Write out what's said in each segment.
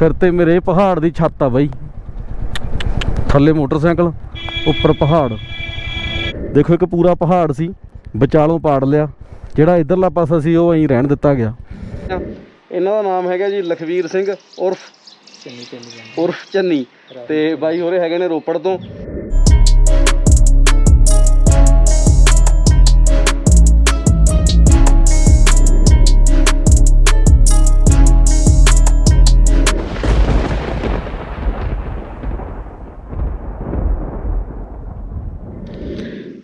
ਸਿਰ ਤੇ ਮੇਰੇ ਪਹਾੜ ਦੀ ਛੱਤ ਆ ਬਾਈ। ਥੱਲੇ ਮੋਟਰਸਾਈਕਲ ਉੱਪਰ ਪਹਾੜ। ਦੇਖੋ ਇੱਕ ਪੂਰਾ ਪਹਾੜ ਸੀ ਵਿਚਾਲੋਂ ਪਾੜ ਲਿਆ। ਜਿਹੜਾ ਇਧਰਲਾ ਪਾਸਾ ਸੀ ਉਹ ਐਂ ਰਹਿਣ ਦਿੱਤਾ ਗਿਆ। ਇਹਨਾਂ ਦਾ ਨਾਮ ਹੈਗਾ ਜੀ ਲਖਵੀਰ ਸਿੰਘ ਉਰਫ ਚੰਨੀ ਚੰਨੀ। ਉਰਫ ਚੰਨੀ। ਤੇ ਬਾਈ ਹੋਰੇ ਹੈਗੇ ਨੇ ਰੋਪੜ ਤੋਂ।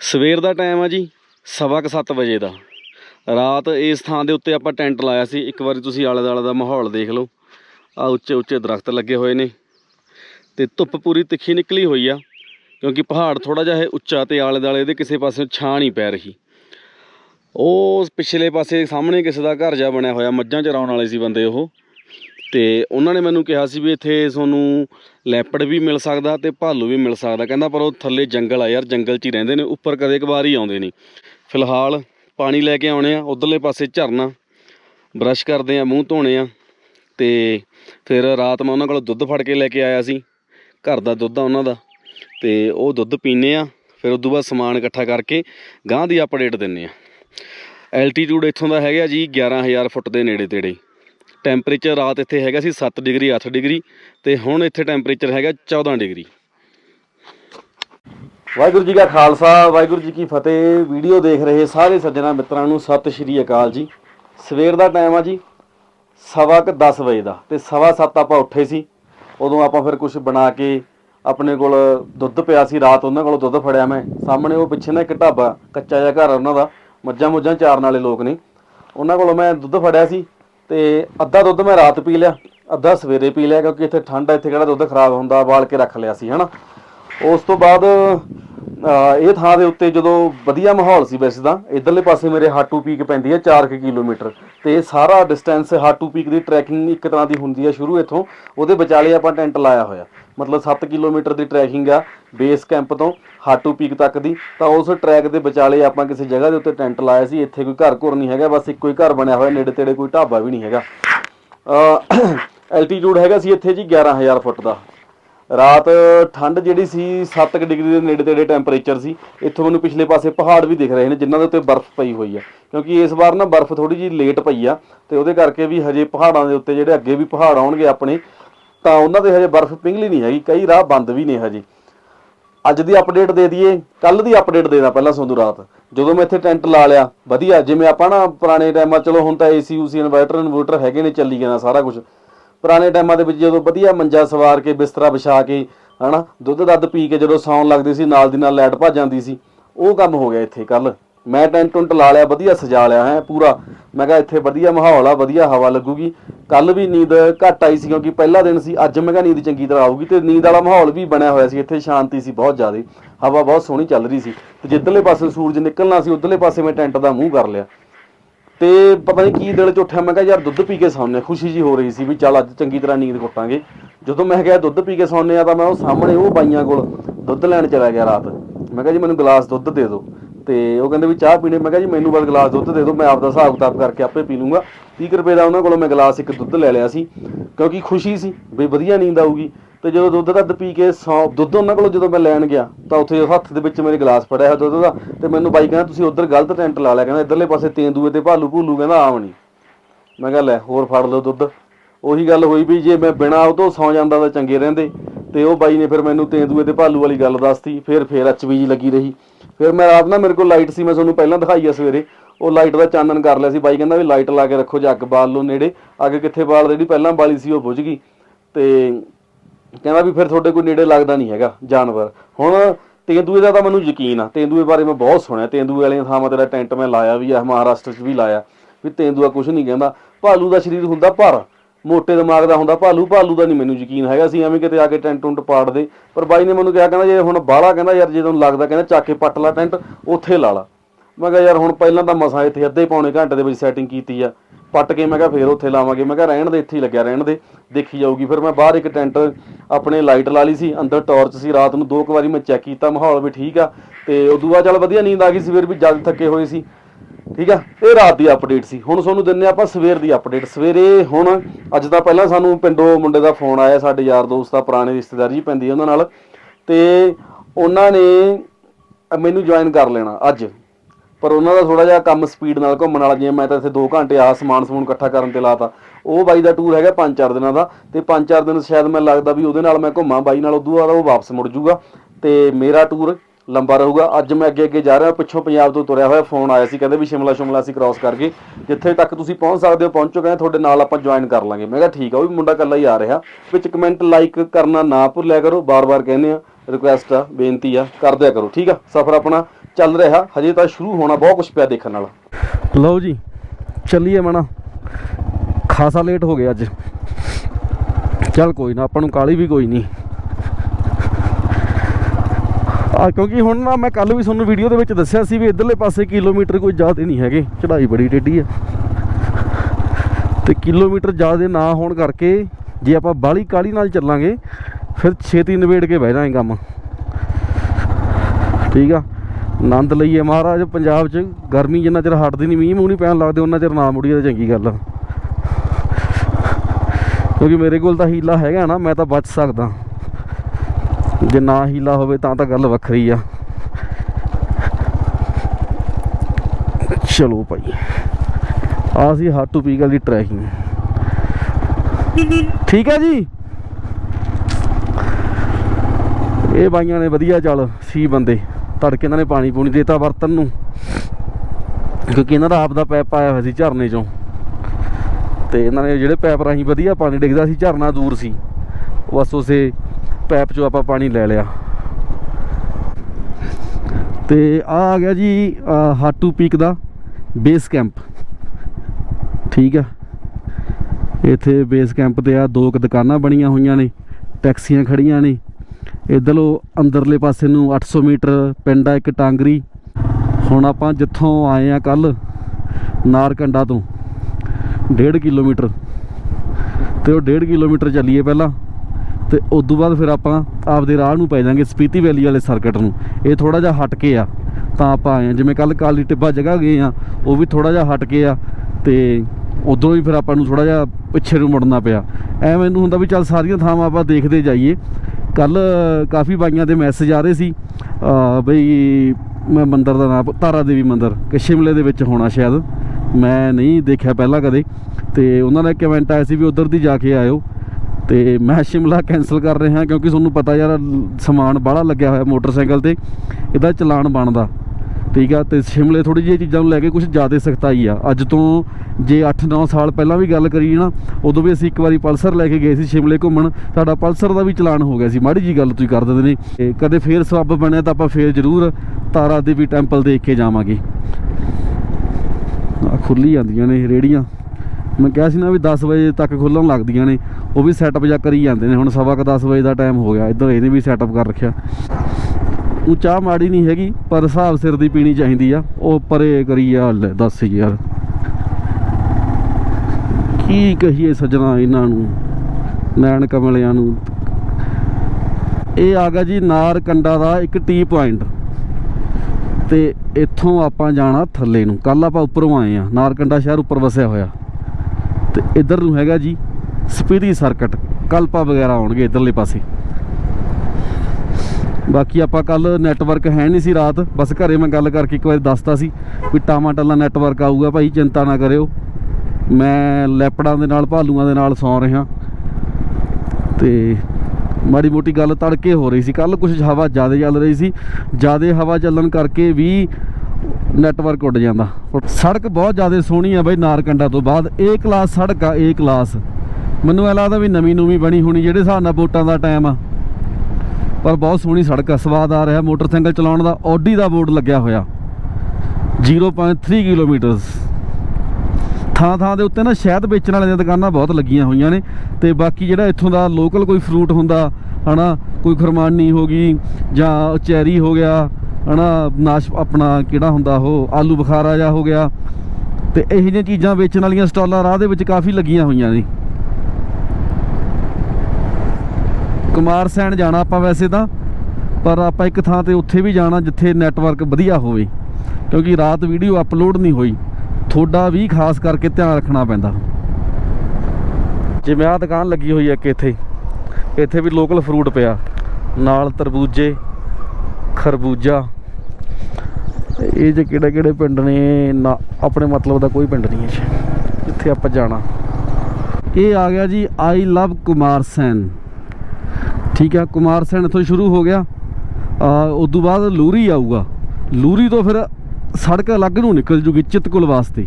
ਸਵੇਰ ਦਾ ਟਾਈਮ ਆ ਜੀ, ਸਵਾ ਕੁ ਸੱਤ ਵਜੇ ਦਾ। ਰਾਤ ਇਸ ਥਾਂ ਦੇ ਉੱਤੇ ਆਪਾਂ ਟੈਂਟ ਲਾਇਆ ਸੀ, ਇੱਕ ਵਾਰੀ ਤੁਸੀਂ ਆਲੇ ਦੁਆਲੇ ਦਾ ਮਾਹੌਲ ਦੇਖ ਲਓ। ਆ ਉੱਚੇ ਉੱਚੇ ਦਰਖਤ ਲੱਗੇ ਹੋਏ ਨੇ ਤੇ ਧੁੱਪ ਪੂਰੀ ਤਿੱਖੀ ਨਿਕਲੀ ਹੋਈ ਆ, ਕਿਉਂਕਿ ਪਹਾੜ ਥੋੜਾ ਜਿਹਾ ਇਹ ਉੱਚਾ ਤੇ ਆਲੇ ਦੁਆਲੇ ਦੇ ਕਿਸੇ ਪਾਸੇ ਛਾਂ ਨਹੀਂ ਪੈ ਰਹੀ। ਉਹ ਪਿਛਲੇ ਪਾਸੇ ਸਾਹਮਣੇ ਕਿਸੇ ਦਾ ਘਰ ਜਾ ਬਣਿਆ ਹੋਇਆ, ਮੱਝਾਂ ਚਰਾਉਣ ਵਾਲੇ ਸੀ ਬੰਦੇ ਉਹ। ਤੇ ਉਹਨਾਂ ਨੇ ਮੈਨੂੰ ਕਿਹਾ ਸੀ ਵੀ ਇੱਥੇ ਤੁਹਾਨੂੰ ਲੈਪੜ ਵੀ ਮਿਲ ਸਕਦਾ ਤੇ ਭਾਲੂ ਵੀ ਮਿਲ ਸਕਦਾ। ਕਹਿੰਦਾ ਪਰ ਉਹ ਥੱਲੇ ਜੰਗਲ ਆ ਯਾਰ, ਜੰਗਲ 'ਚ ਹੀ ਰਹਿੰਦੇ ਨੇ, ਉੱਪਰ ਕਦੇ ਕਵਾਰ ਹੀ ਆਉਂਦੇ ਨਹੀਂ। ਫਿਲਹਾਲ ਪਾਣੀ ਲੈ ਕੇ ਆਉਣੇ ਆ, ਉਧਰਲੇ ਪਾਸੇ ਝਰਨਾ, ਬਰਸ਼ ਕਰਦੇ ਆ, ਮੂੰਹ ਧੋਣੇ ਆ ਤੇ ਫਿਰ ਰਾਤ ਮੈਂ ਉਹਨਾਂ ਕੋਲ ਦੁੱਧ ਫੜ ਕੇ ਲੈ ਕੇ ਆਇਆ ਸੀ, ਘਰ ਦਾ ਦੁੱਧ ਆ ਉਹਨਾਂ ਦਾ ਤੇ ਉਹ ਦੁੱਧ ਪੀਨੇ ਆ, ਫਿਰ ਉਸ ਤੋਂ ਬਾਅਦ ਸਮਾਨ ਇਕੱਠਾ ਕਰਕੇ ਗਾਂ ਦੀ ਅਪਡੇਟ ਦਿੰਨੇ ਆ। ਐਲਟੀਟਿਊਡ ਇੱਥੋਂ ਦਾ ਹੈਗਾ ਜੀ 11000 ਫੁੱਟ ਦੇ ਨੇੜੇ ਤੇੜੇ। ਟੈਂਪਰੇਚਰ ਰਾਤ ਇੱਥੇ ਹੈਗਾ ਸੀ 7 ਡਿਗਰੀ 8 ਡਿਗਰੀ ਤੇ ਹੁਣ ਇੱਥੇ ਟੈਂਪਰੇਚਰ ਹੈਗਾ 14 ਡਿਗਰੀ। ਵਾਹਿਗੁਰੂ ਜੀ ਕਾ ਖਾਲਸਾ, ਵਾਹਿਗੁਰੂ ਜੀ ਕੀ ਫਤਿਹ। ਵੀਡੀਓ ਦੇਖ ਰਹੇ ਸਾਰੇ ਸੱਜਣਾ ਮਿੱਤਰਾਂ ਨੂੰ ਸਤਿ ਸ਼੍ਰੀ ਅਕਾਲ ਜੀ। ਸਵੇਰ ਦਾ ਟਾਈਮ ਆ ਜੀ, ਸਵਾ ਕੁ 10 ਵਜੇ ਦਾ ਤੇ ਸਵਾ ਸੱਤ ਆਪਾਂ ਉੱਠੇ ਸੀ। ਉਦੋਂ ਆਪਾਂ ਫਿਰ ਕੁਝ ਬਣਾ ਕੇ ਆਪਣੇ ਕੋਲ ਦੁੱਧ ਪਿਆ ਸੀ, ਰਾਤ ਉਹਨਾਂ ਕੋਲ ਦੁੱਧ ਫੜਿਆ ਮੈਂ। ਸਾਹਮਣੇ ਉਹ ਪਿੱਛੇ ਨਾ ਇੱਕ ਢਾਬਾ, ਕੱਚਾ ਜਿਹਾ ਘਰ ਉਹਨਾਂ ਦਾ ਮੱਝਾਂ ਮੁੱਝਾਂ ਚਾਰਨ ਵਾਲੇ ਲੋਕ ਨੇ। ਉਹਨਾਂ ਕੋਲੋਂ ਮੈਂ ਦੁੱਧ ਫੜਿਆ ਸੀ। ਤੇ ਅੱਧਾ ਦੁੱਧ ਮੈਂ ਰਾਤ ਪੀ ਲਿਆ, ਅੱਧਾ ਸਵੇਰੇ ਪੀ ਲਿਆ ਕਿਉਂਕਿ ਇੱਥੇ ਠੰਡ ਆ, ਇੱਥੇ ਕਿਹੜਾ ਦੁੱਧ ਖਰਾਬ ਹੁੰਦਾ ਬਾਲ ਕੇ ਰੱਖ ਲਿਆ ਸੀ, ਹਨਾ। ਉਸ ਤੋਂ ਬਾਅਦ ਇਹ ਥਾਂ ਦੇ ਉੱਤੇ ਜਦੋਂ ਵਧੀਆ ਮਾਹੌਲ ਸੀ ਵੈਸੇ ਤਾਂ, ਇਧਰਲੇ ਪਾਸੇ ਮੇਰੇ ਹਾਟੂ ਪੀਕ ਪੈਂਦੀ ਹੈ 4 ਕਿਲੋਮੀਟਰ। ਤੇ ਇਹ ਸਾਰਾ ਡਿਸਟੈਂਸ ਹਾਟੂ ਪੀਕ ਦੀ ਟਰੈਕਿੰਗ ਇੱਕ ਤਰ੍ਹਾਂ ਦੀ ਹੁੰਦੀ ਹੈ ਸ਼ੁਰੂ ਇੱਥੋਂ, ਉਹਦੇ ਵਿਚਾਲੇ ਆਪਾਂ ਟੈਂਟ ਲਾਇਆ ਹੋਇਆ। ਮਤਲਬ 7 ਕਿਲੋਮੀਟਰ ਦੀ ਟਰੈਕਿੰਗ ਆ ਬੇਸ ਕੈਂਪ ਤੋਂ ਹਾਟੂ ਪੀਕ ਤੱਕ ਦੀ। ਤਾਂ ਉਸ ਟਰੈਕ ਦੇ ਵਿਚਾਲੇ ਆਪਾਂ ਕਿਸੇ ਜਗ੍ਹਾ ਦੇ ਉੱਤੇ ਟੈਂਟ ਲਾਇਆ ਸੀ, ਇੱਥੇ ਕੋਈ ਘਰ ਘੁਰ ਨਹੀਂ ਹੈਗਾ, ਬਸ ਇੱਕੋ ਹੀ ਘਰ ਬਣਿਆ ਹੋਇਆ, ਨੇੜੇ ਤੇੜੇ ਕੋਈ ਢਾਬਾ ਵੀ ਨਹੀਂ ਹੈਗਾ। ਐਲਟੀਟਿਊਡ ਹੈਗਾ ਸੀ ਇੱਥੇ ਜੀ 11000 ਫੁੱਟ ਦਾ। ਰਾਤ ਠੰਡ ਜਿਹੜੀ ਸੀ 7 ਡਿਗਰੀ ਦੇ ਨੇੜੇ ਤੇੜੇ ਟੈਂਪਰੇਚਰ ਸੀ। ਇੱਥੋਂ ਮੈਨੂੰ ਪਿਛਲੇ ਪਾਸੇ ਪਹਾੜ ਵੀ ਦਿਖ ਰਹੇ ਨੇ, ਜਿਨ੍ਹਾਂ ਦੇ ਉੱਤੇ ਬਰਫ਼ ਪਈ ਹੋਈ ਆ। ਕਿਉਂਕਿ ਇਸ ਵਾਰ ਨਾ ਬਰਫ਼ ਥੋੜੀ ਜਿਹੀ ਲੇਟ ਪਈ ਆ, ਤੇ ਉਹਦੇ ਕਰਕੇ ਵੀ ਹਜੇ ਪਹਾੜਾਂ ਦੇ ਉੱਤੇ ਜਿਹੜੇ ਅੱਗੇ ਵੀ ਪਹਾੜ ਆਉਣਗੇ ਆਪਣੇ ਤਾਂ ਉਹਨਾਂ ਦੇ ਹਜੇ ਬਰਫ਼ ਪਿਘਲੀ ਨਹੀਂ ਹੈਗੀ, ਕਈ ਰਾਹ ਬੰਦ ਵੀ ਨੇ ਹਜੇ। ਅੱਜ ਦੀ ਅਪਡੇਟ ਦੇ ਦਈਏ ਕੱਲ ਦੀ ਅਪਡੇਟ ਦੇਣਾ ਪਹਿਲਾਂ ਤੁਹਾਨੂੰ ਰਾਤ। ਜਦੋਂ ਮੈਂ ਇੱਥੇ ਟੈਂਟ ਲਾ ਲਿਆ, ਵਧੀਆ, ਜਿਵੇਂ ਆਪਾਂ ਨਾ ਪੁਰਾਣੇ ਟਾਈਮਾਂ, ਚਲੋ ਹੁਣ ਤਾਂ ਏਸੀ ਯੂਸੀ ਇਨਵਰਟਰ ਇਨਵਰਟਰ ਹੈਗੇ ਨੇ, ਚੱਲੀ ਜਾਣਾ ਸਾਰਾ ਕੁਝ ਪੁਰਾਣੇ ਟਾਈਮਾਂ ਦੇ ਵਿੱਚ ਜਦੋਂ ਵਧੀਆ ਮੰਜਾ ਸਵਾਰ ਕੇ, ਬਿਸਤਰਾ ਵਿਛਾ ਕੇ, ਹਨਾ ਦੁੱਧ ਦੱਧ ਪੀ ਕੇ ਜਦੋਂ ਸੌਣ ਲੱਗਦੇ ਸੀ, ਨਾਲ ਦੀ ਨਾਲ ਲਾਈਟ ਭੱਜ ਜਾਂਦੀ ਸੀ, ਉਹ ਕੰਮ ਹੋ ਗਿਆ ਇੱਥੇ ਕੱਲ ਮੈਂ ਟੈਂਟ ਟੁੰਟ ਲਾ ਲਿਆ, ਵਧੀਆ ਸਜਾ ਲਿਆ ਹੈ, ਪੂਰਾ। ਮੈਂ ਕਿਹਾ ਇੱਥੇ ਵਧੀਆ ਮਾਹੌਲ ਆ, ਵਧੀਆ ਹਵਾ ਲੱਗੂਗੀ। ਕੱਲ ਵੀ ਨੀਂਦ ਘੱਟ ਆਈ ਸੀ ਕਿਉਂਕਿ ਪਹਿਲਾ ਦਿਨ ਸੀ, ਅੱਜ ਮੈਂ ਕਿਹਾ ਨੀਂਦ ਚੰਗੀ ਤਰ੍ਹਾਂ ਆਊਗੀ ਤੇ ਨੀਂਦ ਵਾਲਾ ਮਾਹੌਲ ਵੀ ਬਣਿਆ ਹੋਇਆ ਸੀ, ਇੱਥੇ ਸ਼ਾਂਤੀ ਸੀ ਬਹੁਤ ਜ਼ਿਆਦਾ। ਹਵਾ ਬਹੁਤ ਸੋਹਣੀ ਚੱਲ ਰਹੀ ਸੀ। ਤੇ ਜਿੱਧਰਲੇ ਪਾਸੇ ਸੂਰਜ ਨਿਕਲਣਾ ਸੀ, ਉਧਰਲੇ ਪਾਸੇ ਮੈਂ ਟੈਂਟ ਦਾ ਮੂੰਹ ਕਰ ਲਿਆ। ਤੇ ਪਤਾ ਨਹੀਂ ਕੀ ਦਿਲ ਚ ਉੱਠਿਆ, ਮੈਂ ਕਿਹਾ ਯਾਰ ਦੁੱਧ ਪੀ ਕੇ ਸੌਂਨੇ ਖੁਸ਼ੀ ਜੀ ਹੋ ਰਹੀ ਸੀ ਵੀ ਚੱਲ ਅੱਜ ਚੰਗੀ ਤਰ੍ਹਾਂ ਨੀਂਦ ਕੁੱਟਾਂਗੇ ਜਦੋਂ ਮੈਂ ਕਿਹਾ ਦੁੱਧ ਪੀ ਕੇ ਸੌਂਨੇ ਆ ਤਾਂ ਮੈਂ ਉਹ ਸਾਹਮਣੇ ਉਹ ਬਾਈਆਂ ਕੋਲ ਦੁੱਧ ਲੈਣ ਚਲਾ ਗਿਆ ਰਾਤ। ਮੈਂ ਕਿਹਾ ਜੀ ਮੈਨੂੰ ਗਲਾਸ ਦੁੱਧ ਦੇ ਦਿਓ। ਤੇ ਉਹ ਕਹਿੰਦੇ ਵੀ ਚਾਹ ਪੀਣੇ ਮੈਂ ਕਿਹਾ ਜੀ ਮੈਨੂੰ ਬਸ ਗਲਾਸ ਦੁੱਧ ਦੇ ਦਿਓ, ਮੈਂ ਆਪਦਾ ਹਿਸਾਬ ਕਿਤਾਬ ਕਰਕੇ ਆਪੇ ਪੀ ਲੂੰਗਾ। 30 ਰੁਪਏ ਦਾ ਉਹਨਾਂ ਕੋਲੋਂ ਮੈਂ ਗਲਾਸ ਇੱਕ ਦੁੱਧ ਲੈ ਲਿਆ ਸੀ, ਕਿਉਂਕਿ ਖੁਸ਼ੀ ਸੀ ਵੀ ਵਧੀਆ ਨੀਂਦ ਆਊਗੀ। ਤੇ ਜਦੋਂ ਦੁੱਧ ਦੱਧ ਪੀ ਕੇ ਸੌ, ਦੁੱਧ ਉਹਨਾਂ ਕੋਲੋਂ ਜਦੋਂ ਮੈਂ ਲੈਣ ਗਿਆ, ਤਾਂ ਉੱਥੇ ਹੱਥ ਦੇ ਵਿੱਚ ਮੇਰੇ ਗਲਾਸ ਫੜਿਆ ਹੋਇਆ ਦੁੱਧ ਦਾ ਤੇ ਮੈਨੂੰ ਬਾਈ ਕਹਿੰਦਾ, ਤੁਸੀਂ ਉਧਰ ਗਲਤ ਟੈਂਟ ਲਾ ਲਿਆ। ਕਹਿੰਦਾ, ਇਧਰਲੇ ਪਾਸੇ ਤੇਂਦੂਏ ਤੇ ਭਾਲੂ ਭੂਲੂ। ਕਹਿੰਦਾ ਆਮ ਨਹੀਂ ਮੈਂ ਕਿਹਾ, ਲੈ, ਹੋਰ ਫੜ ਲਓ ਦੁੱਧ। ਉਹੀ ਗੱਲ ਹੋਈ ਵੀ ਜੇ ਮੈਂ ਬਿਨਾ ਉਹ ਤੋਂ ਸੌ ਜਾਂਦਾ ਤਾਂ ਚੰਗੇ ਰਹਿੰਦੇ। ਤੇ ਉਹ ਬਾਈ ਨੇ ਫਿਰ ਮੈਨੂੰ ਤੇਂਦੂਏ ਤੇ ਭਾਲੂ ਵਾਲੀ ਗੱਲ ਦੱਸਤੀ, ਫਿਰ ਫਿਰ ਐਚਬੀ ਲੱਗੀ ਰਹੀ। ਫਿਰ ਮੈਂ ਰਾਤ ਨਾ ਮੇਰੇ ਕੋਲ ਲਾਈਟ ਸੀ, ਮੈਂ ਤੁਹਾਨੂੰ ਪਹਿਲਾਂ ਦਿਖਾਈ ਆ ਸਵੇਰੇ। ਉਹ ਲਾਈਟ ਦਾ ਚਾਨਣ ਕਰ ਲਿਆ ਸੀ, ਬਾਈ ਕਹਿੰਦਾ ਵੀ ਲਾਈਟ ਲਾ ਕੇ ਰੱਖੋ ਜੇ ਅੱਗ ਬਾਲ ਲਓ ਨੇੜੇ। ਅੱਗ ਕਿੱਥੇ ਬਾਲ ਜਿਹੜੀ ਪਹਿਲਾਂ ਬਾਲੀ ਸੀ, ਉਹ ਬੁਝ ਗਈ। ਤੇ ਕਹਿੰਦਾ ਵੀ ਫਿਰ ਤੁਹਾਡੇ ਕੋਈ ਨੇੜੇ ਲੱਗਦਾ ਨਹੀਂ ਹੈਗਾ, ਜਾਨਵਰ। ਹੁਣ ਤੇਂਦੂਏ ਦਾ ਤਾਂ ਮੈਨੂੰ ਯਕੀਨ ਆ, ਤੇਂਦੂਏ ਬਾਰੇ ਮੈਂ ਬਹੁਤ ਸੁਣਿਆ। ਤੇਂਦੂਏ ਵਾਲੀਆਂ ਥਾਵਾਂ ਤੇ ਟੈਂਟ ਮੈਂ ਲਾਇਆ ਵੀ ਆ, ਮਹਾਰਾਸ਼ਟਰ 'ਚ ਵੀ ਲਾਇਆ। ਵੀ ਤੇਂਦੂਆ ਕੁਝ ਨਹੀਂ ਕਹਿੰਦਾ। ਭਾਲੂ ਦਾ ਸਰੀਰ ਹੁੰਦਾ ਭਰ ਮੋਟੇ ਦਿਮਾਗ ਦਾ ਹੁੰਦਾ, ਭਾਲੂ ਭਾਲੂ ਦਾ ਨਹੀਂ ਮੈਨੂੰ ਯਕੀਨ ਹੈਗਾ ਸੀ, ਐਵੇਂ ਕਿਤੇ ਆ ਕੇ ਟੈਂਟ ਟੁੰਟ ਪਾੜ ਦੇ। ਪਰ ਬਾਈ ਨੇ ਮੈਨੂੰ ਕਿਹਾ, ਕਹਿੰਦਾ, ਜੇ ਹੁਣ ਬਾਹਲਾ ਕਹਿੰਦਾ, ਯਾਰ ਜੇ ਤੁਹਾਨੂੰ ਲੱਗਦਾ, ਕਹਿੰਦਾ, ਚੱਕ ਕੇ ਪੱਟ ਲਾ ਟੈਂਟ, ਉੱਥੇ ਲਾ ਲਾ। ਮੈਂ ਕਿਹਾ, ਯਾਰ ਹੁਣ ਪਹਿਲਾਂ ਤਾਂ ਮਸਾਂ ਇੱਥੇ ਅੱਧੇ ਪੌਣੇ ਘੰਟੇ ਦੇ ਵਿੱਚ ਸੈਟਿੰਗ ਕੀਤੀ ਆ। ਪੱਟ ਕੇ ਮੈਂ ਕਿਹਾ, ਫੇਰ ਉੱਥੇ ਲਾਵਾਂਗੇ। ਮੈਂ ਕਿਹਾ, ਰਹਿਣ ਦੇ, ਇੱਥੇ ਹੀ ਲੱਗਿਆ, ਰਹਿਣ ਦੇ, ਦੇਖੀ ਜਾਊਗੀ। ਫਿਰ ਮੈਂ ਬਾਹਰ ਇੱਕ ਟੈਂਟ ਆਪਣੇ ਲਾਈਟ ਲਾ ਲਈ ਸੀ, ਅੰਦਰ ਟਾਰਚ ਸੀ, ਰਾਤ ਨੂੰ ਦੋ ਕੁ ਵਾਰੀ ਮੈਂ ਚੈੱਕ ਕੀਤਾ, ਮਾਹੌਲ ਵੀ ਠੀਕ ਆ। ਤੇ ਉਦੋਂ ਬਾਅਦ ਚੱਲ ਵਧੀਆ ਨੀਂਦ ਆ ਗਈ ਸੀ, ਫਿਰ ਵੀ ਜਦ ਥੱਕੇ ਹੋਏ ਸੀ। ਠੀਕ ਆ? ਇਹ ਰਾਤ ਦੀ ਅਪਡੇਟ ਸੀ। ਹੁਣ ਤੁਹਾਨੂੰ ਦਿੰਨੇ ਆਪਾਂ ਸਵੇਰ ਦੀ ਅਪਡੇਟ ਸਵੇਰੇ ਹੁਣ ਅੱਜ ਤਾਂ ਪਹਿਲਾਂ ਸਾਨੂੰ ਪਿੰਡੋਂ ਮੁੰਡੇ ਦਾ ਫੋਨ ਆਇਆ, ਸਾਡੇ ਯਾਰ ਦੋਸਤ ਦਾ, ਪੁਰਾਣੇ ਰਿਸ਼ਤੇਦਾਰ ਜੀ ਪੈਂਦੀ ਉਹਨਾਂ ਨਾਲ। ਤੇ ਉਹਨਾਂ ਨੇ ਮੈਨੂੰ ਜੁਆਇਨ ਕਰ ਲੈਣਾ ਅੱਜ। ਪਰ ਉਹਨਾਂ ਦਾ ਥੋੜਾ ਜਿਹਾ ਕੰਮ ਸਪੀਡ ਨਾਲ ਘੁੰਮਣ ਵਾਲਾ, ਜਿਵੇਂ ਮੈਂ ਤਾਂ ਇੱਥੇ 2 ਘੰਟੇ ਆ ਸਮਾਨ ਸਮੂਨ ਇਕੱਠਾ ਕਰਨ ਤੇ ਲਾਤਾ। ਉਹ ਬਾਈ ਦਾ ਟੂਰ ਹੈਗਾ 5-4 ਦਿਨਾਂ ਦਾ। ਤੇ 5-4 ਦਿਨ ਸ਼ਾਇਦ ਮੈਨੂੰ ਲੱਗਦਾ ਵੀ ਉਹਦੇ ਨਾਲ ਮੈਂ ਘੁੰਮਾਂ, ਬਾਈ ਨਾਲ ਉਦੋਂ ਬਾਅਦ ਉਹ ਵਾਪਸ ਮੁੜ ਜੂਗਾ। ਤੇ ਮੇਰਾ ਟੂਰ ਲੰਬਾ ਰਹੂਗਾ। ਅੱਜ ਮੈਂ ਅੱਗੇ ਅੱਗੇ ਜਾ ਰਿਹਾ, ਪਿੱਛੋਂ ਪੰਜਾਬ ਤੋਂ ਤੁਰਿਆ ਹੋਇਆ ਫੋਨ ਆਇਆ ਸੀ, ਕਹਿੰਦੇ ਵੀ ਸ਼ਿਮਲਾ ਸ਼ਿਮਲਾ ਅਸੀਂ ਕ੍ਰਾਸ ਕਰਕੇ ਜਿੱਥੇ ਤੱਕ ਤੁਸੀਂ ਪਹੁੰਚ ਸਕਦੇ ਹੋ, ਪਹੁੰਚੋ, ਕਹਿੰਦੇ ਤੁਹਾਡੇ ਨਾਲ ਆਪਾਂ ਜੁਆਇਨ ਕਰ ਲਾਂਗੇ। ਮੈਂ ਕਿਹਾ ਠੀਕ ਆ, ਉਹ ਵੀ ਮੁੰਡਾ ਇਕੱਲਾ ਹੀ ਆ ਰਿਹਾ। ਵਿੱਚ ਕਮੈਂਟ ਲਾਈਕ ਕਰਨਾ ਨਾ ਭੁੱਲਿਆ ਕਰੋ, ਬਾਰ-ਬਾਰ ਕਹਿੰਦੇ ਆ ਰਿਕੁਐਸਟ ਆ, ਬੇਨਤੀ ਆ ਕਰਦਿਆ ਕਰੋ, ਠੀਕ ਆ? ਸਫ਼ਰ ਆਪਣਾ ਚੱਲ ਰਿਹਾ, ਹਜੇ ਤਾਂ ਸ਼ੁਰੂ ਹੋਣਾ, ਬਹੁਤ ਕੁਝ ਪਿਆ ਦੇਖਣ ਨਾਲ ਲਓ ਜੀ, ਚੱਲੀਏ ਮਣਾ ਖਾਸਾ ਲੇਟ ਹੋ ਗਿਆ ਅੱਜ। ਚੱਲ ਕੋਈ ਨਾ, ਆਪਾਂ ਨੂੰ ਕਾਲੀ ਵੀ ਕੋਈ ਨਹੀਂ। ਆ, ਕਿਉਂਕਿ ਹੁਣ ਨਾ ਮੈਂ ਕੱਲ ਵੀ ਤੁਹਾਨੂੰ ਵੀਡੀਓ ਦੇ ਵਿੱਚ ਦੱਸਿਆ ਸੀ ਵੀ ਇਧਰਲੇ ਪਾਸੇ ਕਿਲੋਮੀਟਰ ਕੋਈ ਜ਼ਿਆਦਾ ਨਹੀਂ ਹੈਗੇ, ਚੜ੍ਹਾਈ ਬੜੀ ਟੇਢੀ ਹੈ ਤੇ ਕਿਲੋਮੀਟਰ ਜ਼ਿਆਦਾ ਨਾ ਹੋਣ ਕਰਕੇ ਜੇ ਆਪਾਂ ਬਾਲੀ ਕਾਲੀ ਨਾਲ ਚੱਲਾਂਗੇ, ਫਿਰ ਛੇਤੀ ਨਿਬੇੜ ਕੇ ਬਹਿ ਜਾਵਾਂਗੇ ਕੰਮ। ਠੀਕ ਆ? ਆਨੰਦ ਲਈਏ ਮਹਾਰਾਜ, ਪੰਜਾਬ 'ਚ ਗਰਮੀ ਜਿੰਨਾ ਚਿਰ ਹਟਦੀ ਨਹੀਂ, ਮੀਂਹ ਮੂੰਹ ਨਹੀਂ ਪੈਣ ਲੱਗਦੇ, ਉਹਨਾਂ ਚਿਰ ਨਾ ਮੁੜੀਏ ਤਾਂ ਚੰਗੀ ਗੱਲ ਆ। ਕਿਉਂਕਿ ਮੇਰੇ ਕੋਲ ਤਾਂ ਹੀਲਾ ਹੈਗਾ ਨਾ, ਮੈਂ ਤਾਂ ਬਚ ਸਕਦਾ। ਜੇ ਨਾ ਹੀਲਾ ਹੋਵੇ ਤਾਂ ਤਾਂ ਗੱਲ ਵੱਖਰੀ ਆ। ਚਲੋ ਭਾਈ। ਆ ਸੀ ਹਾਟੂ ਪੀਗਲ ਦੀ ਟਰੈਕਿੰਗ ਠੀਕ ਹੈ ਜੀ? ਇਹ ਬਾਈਆਂ ਨੇ ਵਧੀਆ ਚੱਲ, ਸੀ ਬੰਦੇ। ਤੜਕੇ ਇਹਨਾਂ ਨੇ ਪਾਣੀ ਪੂਣੀ ਦੇਤਾ ਬਰਤਨ ਨੂੰ। ਕਿਉਂਕਿ ਇਹਨਾਂ ਦਾ ਆਪ ਦਾ ਪੈਪ ਆਇਆ ਹੋਇਆ ਸੀ ਝਰਨੇ ਚੋਂ। ਤੇ ਇਹਨਾਂ ਨੇ ਜਿਹੜੇ ਪੈਪ ਰਾਹੀਂ ਵਧੀਆ ਪਾਣੀ ਡਿੱਗਦਾ ਸੀ, ਝਰਨਾ ਦੂਰ ਸੀ। ਬਸ ਉਸੇ ਪੈਪ ਚੋਂ ਆਪਾਂ ਪਾਣੀ ਲੈ ਲਿਆ। ਤੇ ਆ ਆ ਗਿਆ ਜੀ ਹਾਟੂ ਪੀਕ ਦਾ ਬੇਸ ਕੈਂਪ। ਠੀਕ ਆ। ਇੱਥੇ ਬੇਸ ਕੈਂਪ ਤੇ ਆ ਦੋ ਕੁ ਦੁਕਾਨਾਂ ਬਣੀਆਂ ਹੋਈਆਂ ਨੇ, ਟੈਕਸੀਆਂ ਖੜੀਆਂ ਨੇ। ਇਧਰੋਂ ਅੰਦਰਲੇ ਪਾਸੇ ਨੂੰ 800 ਮੀਟਰ ਪਿੰਡ ਆ ਇੱਕ ਟਾਂਗਰੀ। ਹੁਣ ਆਪਾਂ ਜਿੱਥੋਂ ਆਏ ਆ ਕੱਲ ਨਾਰਕੰਡਾ ਤੋਂ 1.5 ਕਿਲੋਮੀਟਰ। ਤੇ ਉਹ 1.5 ਕਿਲੋਮੀਟਰ ਚੱਲੀਏ ਪਹਿਲਾਂ। ਤੇ ਉਸ ਤੋਂ ਬਾਅਦ ਫਿਰ ਆਪਾਂ ਆਪਦੇ ਰਾਹ ਨੂੰ ਪੈ ਜਾਾਂਗੇ ਸਪੀਤੀ ਵੈਲੀ ਵਾਲੇ ਸਰਕਟ ਨੂੰ। ਇਹ ਥੋੜਾ ਜਿਹਾ ਹਟ ਕੇ ਆ। ਤਾਂ ਆਪਾਂ ਆਏ ਆ ਜਿਵੇਂ ਕੱਲ ਕਾਲੀ ਟਿੱਬਾ ਜਗ੍ਹਾ ਗਏ ਆ ਉਹ ਵੀ ਥੋੜਾ ਜਿਹਾ ਹਟ ਕੇ ਆ। ਤੇ ਉਧਰੋਂ ਹੀ ਫਿਰ ਆਪਾਂ ਨੂੰ ਥੋੜਾ ਜਿਹਾ ਪਿੱਛੇ ਨੂੰ ਮੁੜਨਾ ਪਿਆ। ਐ ਮੈਨੂੰ ਹੁੰਦਾ ਵੀ ਚੱਲ ਸਾਰੀਆਂ ਥਾਵਾਂ ਆਪਾਂ ਦੇਖਦੇ ਜਾਈਏ। ਕੱਲ ਕਾਫੀ ਬਾਈਆਂ ਦੇ ਮੈਸੇਜ ਆ ਰਹੇ ਸੀ ਬਈ ਮੈਂ ਮੰਦਰ ਦਾ ਨਾਮ, ਤਾਰਾ ਦੇਵੀ ਮੰਦਰ, ਕਿ ਸ਼ਿਮਲੇ ਦੇ ਵਿੱਚ ਹੋਣਾ ਸ਼ਾਇਦ। ਮੈਂ ਨਹੀਂ ਦੇਖਿਆ ਪਹਿਲਾਂ ਕਦੇ। ਤੇ ਉਹਨਾਂ ਦਾ ਕਮੈਂਟ ਆਇਆ ਸੀ ਵੀ ਉਧਰ ਦੀ ਜਾ ਕੇ ਆਇਓ। ਤੇ ਮੈਂ ਸ਼ਿਮਲਾ ਕੈਨਸਲ ਕਰ ਰਿਹਾ ਕਿਉਂਕਿ ਤੁਹਾਨੂੰ ਪਤਾ ਯਾਰ, ਸਮਾਨ ਬਾਹਲਾ ਲੱਗਿਆ ਹੋਇਆ ਮੋਟਰਸਾਈਕਲ ਤੇ, ਇਹਦਾ ਚਲਾਨ ਬਣਦਾ। ਠੀਕ ਆ, ਤੇ ਸ਼ਿਮਲੇ ਥੋੜੀ ਜਿਹੀ ਚੀਜ਼ਾਂ ਨੂੰ ਲੈ ਕੇ ਕੁਝ ਜ਼ਿਆਦਾ ਸਖਤਾਈ ਆ। ਅੱਜ ਤੋਂ ਜੇ 8-9 ਸਾਲ ਪਹਿਲਾਂ ਵੀ ਗੱਲ ਕਰੀਏ ਨਾ, ਉਦੋਂ ਵੀ ਅਸੀਂ ਇੱਕ ਵਾਰੀ ਪਲਸਰ ਲੈ ਕੇ ਗਏ ਸੀ ਸ਼ਿਮਲੇ ਘੁੰਮਣ। ਸਾਡਾ ਪਲਸਰ ਦਾ ਵੀ ਚਲਾਨ ਹੋ ਗਿਆ ਸੀ, ਮਾੜੀ ਜੀ ਗੱਲ ਤੁਸੀਂ ਕਰ ਦਿੰਦੇ ਨੇ। ਤੇ ਕਦੇ ਫੇਰ ਸਬੱਬ ਬਣਿਆ ਤਾਂ ਆਪਾਂ ਫੇਰ ਜ਼ਰੂਰ ਤਾਰਾ ਦੇਵੀ ਟੈਂਪਲ ਦੇਖ ਕੇ ਜਾਵਾਂਗੇ। ਆ ਖੁੱਲੀ ਜਾਂਦੀਆਂ ਨੇ ਰੇੜੀਆਂ। ਮੈਂ ਕਿਹਾ ਸੀ ਨਾ ਵੀ 10 ਵਜੇ ਤੱਕ ਖੁੱਲਣ ਲੱਗਦੀਆਂ ਨੇ, ਉਹ ਵੀ ਸੈਟਅਪ ਜਾ ਕਰੀ ਜਾਂਦੇ ਨੇ, ਹੁਣ ਸਵਾ ਕ 10 ਵਜੇ ਦਾ ਟਾਈਮ ਹੋ ਗਿਆ, ਇੱਧਰ ਇਹਨੇ ਵੀ ਸੈਟਅਪ ਕਰ ਰੱਖਿਆ। ਉਹ ਚਾਹ ਮਾੜੀ ਨਹੀਂ ਹੈਗੀ, ਪਰ ਹਿਸਾਬ ਸਿਰ ਦੀ ਪੀਣੀ ਚਾਹੀਦੀ ਆ, ਉਹ ਪਰੇ ਕਰੀ ਆ ਲੈ ਦੱਸ ਯਾਰ। ਕੀ ਕਹੀਏ ਸੱਜਣਾ ਇਹਨਾਂ ਨੂੰ ਨੈਣ ਕਮਲਿਆਂ ਨੂੰ। ਇਹ ਆ ਗਿਆ ਜੀ ਨਾਰ ਕੰਡਾ ਦਾ ਇੱਕ ਟੀ ਪੁਆਇੰਟ ਤੇ ਇੱਥੋਂ ਆਪਾਂ ਜਾਣਾ ਥੱਲੇ ਨੂੰ ਕੱਲ ਆਪਾਂ ਉੱਪਰੋਂ ਆਏ ਆ ਨਾਰਕੰਡਾ ਸ਼ਹਿਰ ਉੱਪਰ ਵਸਿਆ ਹੋਇਆ। ਤੇ ਇੱਧਰ ਨੂੰ ਹੈਗਾ ਜੀ ਸਪੀਡੀ ਸਰਕਟ। ਕਲਪਾ ਵਗੈਰਾ ਆਉਣਗੇ ਇੱਧਰਲੇ ਪਾਸੇ। ਬਾਕੀ ਆਪਾਂ ਕੱਲ ਨੈਟਵਰਕ ਹੈ ਨਹੀਂ ਸੀ ਰਾਤ। ਬਸ ਘਰੇ ਮੈਂ ਗੱਲ ਕਰਕੇ ਇੱਕ ਵਾਰੀ ਦੱਸਤਾ ਸੀ ਵੀ ਟਾਮਾ ਟਾਮਾਟਾਲਾ ਨੈਟਵਰਕ ਆਊਗਾ ਭਾਈ, ਚਿੰਤਾ ਨਾ ਕਰਿਓ। ਮੈਂ ਲੈਪੜਾਂ ਦੇ ਨਾਲ, ਭਾਲੂਆਂ ਦੇ ਨਾਲ ਸੌਂ ਰਿਹਾ। ਤੇ ਮਾੜੀ ਮੋਟੀ ਗੱਲ ਤੜਕੇ ਹੋ ਰਹੀ ਸੀ। ਕੱਲ ਕੁਝ ਹਵਾ ਜ਼ਿਆਦਾ ਚੱਲ ਰਹੀ ਸੀ। ਜ਼ਿਆਦਾ ਹਵਾ ਚੱਲਣ ਕਰਕੇ ਵੀ ਨੈਟਵਰਕ ਉੱਡ ਜਾਂਦਾ। ਸੜਕ ਬਹੁਤ ਜ਼ਿਆਦਾ ਸੋਹਣੀ ਆ ਬਈ ਨਾਰਕੰਡਾ ਤੋਂ ਬਾਅਦ। ਏ ਕਲਾਸ ਸੜਕ ਆ ਏ ਕਲਾਸ ਮੈਨੂੰ ਐ ਲੱਗਦਾ ਵੀ ਨਵੀਂ ਨੂਵੀਂ ਬਣੀ ਹੋਣੀ, ਜਿਹੜੇ ਹਿਸਾਬ ਨਾਲ ਵੋਟਾਂ ਦਾ ਟਾਈਮ ਆ। ਪਰ ਬਹੁਤ ਸੋਹਣੀ ਸੜਕ ਆ, ਸਵਾਦ ਆ ਰਿਹਾ ਮੋਟਰਸਾਈਕਲ ਚਲਾਉਣ ਦਾ ਆਡੀ ਦਾ ਬੋਰਡ ਲੱਗਿਆ ਹੋਇਆ। 0.3 ਕਿਲੋਮੀਟਰਸ ਥਾਂ ਥਾਂ ਦੇ ਉੱਤੇ ਨਾ ਸ਼ਹਿਦ ਵੇਚਣ ਵਾਲਿਆਂ ਦੀਆਂ ਦੁਕਾਨਾਂ ਬਹੁਤ ਲੱਗੀਆਂ ਹੋਈਆਂ ਨੇ ਤੇ ਬਾਕੀ ਜਿਹੜਾ ਇੱਥੋਂ ਦਾ ਲੋਕਲ ਕੋਈ ਫਰੂਟ ਹੁੰਦਾ, ਹਨਾ, ਕੋਈ ਖਰਮਾਨੀ ਹੋ ਗਈ ਜਾਂ ਚੈਰੀ ਹੋ ਗਿਆ ਹਨਾ, ਨਾਸ਼ ਆਪਣਾ ਕਿਹੜਾ ਹੁੰਦਾ ਉਹ, ਆਲੂ ਬੁਖਾਰਾ ਜਾਂ ਹੋ ਗਿਆ। ਤੇ ਇਹੋ ਜਿਹੀਆਂ ਚੀਜ਼ਾਂ ਵੇਚਣ ਵਾਲੀਆਂ ਸਟਾਲਾਂ ਰਾਹ ਦੇ ਵਿੱਚ ਕਾਫੀ ਲੱਗੀਆਂ ਹੋਈਆਂ ਨੇ। ਕੁਮਾਰ ਸੈਣ ਜਾਣਾ ਆਪਾਂ ਵੈਸੇ ਤਾਂ, ਪਰ ਆਪਾਂ ਇੱਕ ਥਾਂ ਤੇ ਉੱਥੇ ਵੀ ਜਾਣਾ ਜਿੱਥੇ ਨੈਟਵਰਕ ਵਧੀਆ ਹੋਵੇ, ਕਿਉਂਕਿ ਰਾਤ ਵੀਡੀਓ ਅਪਲੋਡ ਨਹੀਂ ਹੋਈ। ਤੁਹਾਡਾ ਵੀ ਖਾਸ ਕਰਕੇ ਧਿਆਨ ਰੱਖਣਾ ਪੈਂਦਾ। ਜਿਵੇਂ ਆਹ ਦੁਕਾਨ ਲੱਗੀ ਹੋਈ ਹੈ ਕਿ ਇੱਥੇ ਇੱਥੇ ਵੀ ਲੋਕਲ ਫਰੂਟ ਪਿਆ। ਨਾਲ ਤਰਬੂਜੇ, ਖਰਬੂਜਾ ਇਹ ਜੇ ਕਿਹੜੇ ਕਿਹੜੇ ਪਿੰਡ ਨੇ, ਨਾ ਆਪਣੇ ਮਤਲਬ ਦਾ ਕੋਈ ਪਿੰਡ ਨਹੀਂ ਹੈ ਜਿੱਥੇ ਆਪਾਂ ਜਾਣਾ। ਇਹ ਆ ਗਿਆ ਜੀ ਆਈ ਲਵ ਕੁਮਾਰ ਸੈਨ ਠੀਕ ਹੈ ਕੁਮਾਰ ਸੈਨ ਇੱਥੋਂ ਸ਼ੁਰੂ ਹੋ ਗਿਆ। ਆ ਉਸ ਤੋਂ ਬਾਅਦ ਲੂਰੀ ਆਊਗਾ। ਲੂਰੀ ਤੋਂ ਫਿਰ ਸੜਕ ਅਲੱਗ ਨੂੰ ਨਿਕਲ ਜੂਗੀ ਚਿਤਕੁਲ ਵਾਸਤੇ।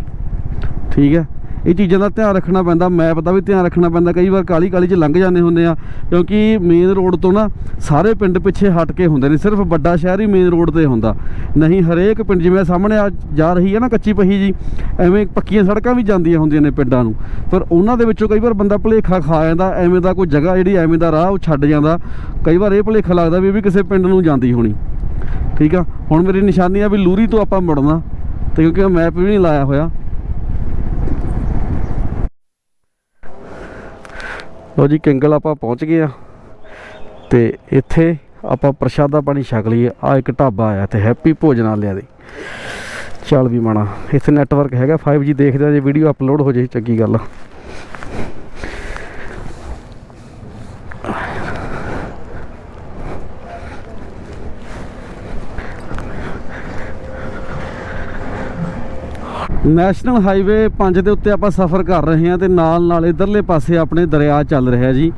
ਠੀਕ ਹੈ ਇਹ ਚੀਜ਼ਾਂ ਦਾ ਧਿਆਨ ਰੱਖਣਾ ਪੈਂਦਾ ਮੈਪ ਦਾ ਵੀ ਧਿਆਨ ਰੱਖਣਾ ਪੈਂਦਾ, ਕਈ ਵਾਰ ਕਾਲੀ ਕਾਲੀ 'ਚ ਲੰਘ ਜਾਂਦੇ ਹੁੰਦੇ ਆ, ਕਿਉਂਕਿ ਮੇਨ ਰੋਡ ਤੋਂ ਨਾ ਸਾਰੇ ਪਿੰਡ ਪਿੱਛੇ ਹਟ ਕੇ ਹੁੰਦੇ ਨੇ, ਸਿਰਫ ਵੱਡਾ ਸ਼ਹਿਰ ਹੀ ਮੇਨ ਰੋਡ ਤੇ ਹੁੰਦਾ। ਨਹੀਂ, ਹਰੇਕ ਪਿੰਡ ਜਿਵੇਂ ਸਾਹਮਣੇ ਆ ਜਾ ਰਹੀ ਹੈ ਨਾ ਕੱਚੀ ਪਹੀ ਜੀ, ਐਵੇਂ ਪੱਕੀਆਂ ਸੜਕਾਂ ਵੀ ਜਾਂਦੀਆਂ ਹੁੰਦੀਆਂ ਨੇ ਪਿੰਡਾਂ ਨੂੰ। ਪਰ ਉਹਨਾਂ ਦੇ ਵਿੱਚੋਂ ਕਈ ਵਾਰ ਬੰਦਾ ਭੁਲੇਖਾ ਖਾ ਜਾਂਦਾ, ਐਵੇਂ ਦਾ ਕੋਈ ਜਗ੍ਹਾ ਜਿਹੜੀ ਐਵੇਂ ਦਾ ਰਾਹ ਉਹ ਛੱਡ ਜਾਂਦਾ। ਕਈ ਵਾਰ ਇਹ ਭੁਲੇਖਾ ਲੱਗਦਾ ਵੀ ਇਹ ਵੀ ਕਿਸੇ ਪਿੰਡ ਨੂੰ ਜਾਂਦੀ ਹੋਣੀ। ਠੀਕ ਆ? ਹੁਣ ਮੇਰੀ ਨਿਸ਼ਾਨੀ ਆ ਵੀ ਲੂਰੀ ਤੋਂ ਆਪਾਂ ਮੁੜਨਾ, ਤੇ ਕਿਉਂਕਿ ਮੈਪ ਵੀ ਨਹੀਂ ਲਾਇਆ ਹੋਇਆ। ਲੋ ਜੀ, ਕਿੰਗਲ ਆਪਾਂ ਪਹੁੰਚ ਗਏ ਆ। ਤੇ ਇੱਥੇ ਆਪਾਂ ਪ੍ਰਸ਼ਾਦਾ ਪਾਣੀ ਛਕ ਲਈਏ। ਆ ਇੱਕ ਢਾਬਾ ਆਇਆ ਤੇ ਹੈਪੀ ਭੋਜਨਾਲਿਆ ਦੇ। ਚੱਲ ਵੀ ਮਾਣਾ ਇੱਥੇ ਨੈਟਵਰਕ ਹੈਗਾ 5G ਦੇਖਦੇ ਆ ਜੇ ਵੀਡੀਓ ਅਪਲੋਡ ਹੋ ਜੇ, ਚੰਗੀ ਗੱਲ ਆ। ਨੈਸ਼ਨਲ ਹਾਈਵੇ 5 ਦੇ ਉੱਤੇ ਆਪਾਂ ਸਫ਼ਰ ਕਰ ਰਹੇ ਹਾਂ ਤੇ ਨਾਲ ਨਾਲ ਇਧਰਲੇ ਪਾਸੇ ਆਪਣੇ ਦਰਿਆ ਚੱਲ ਰਿਹਾ ਜੀ।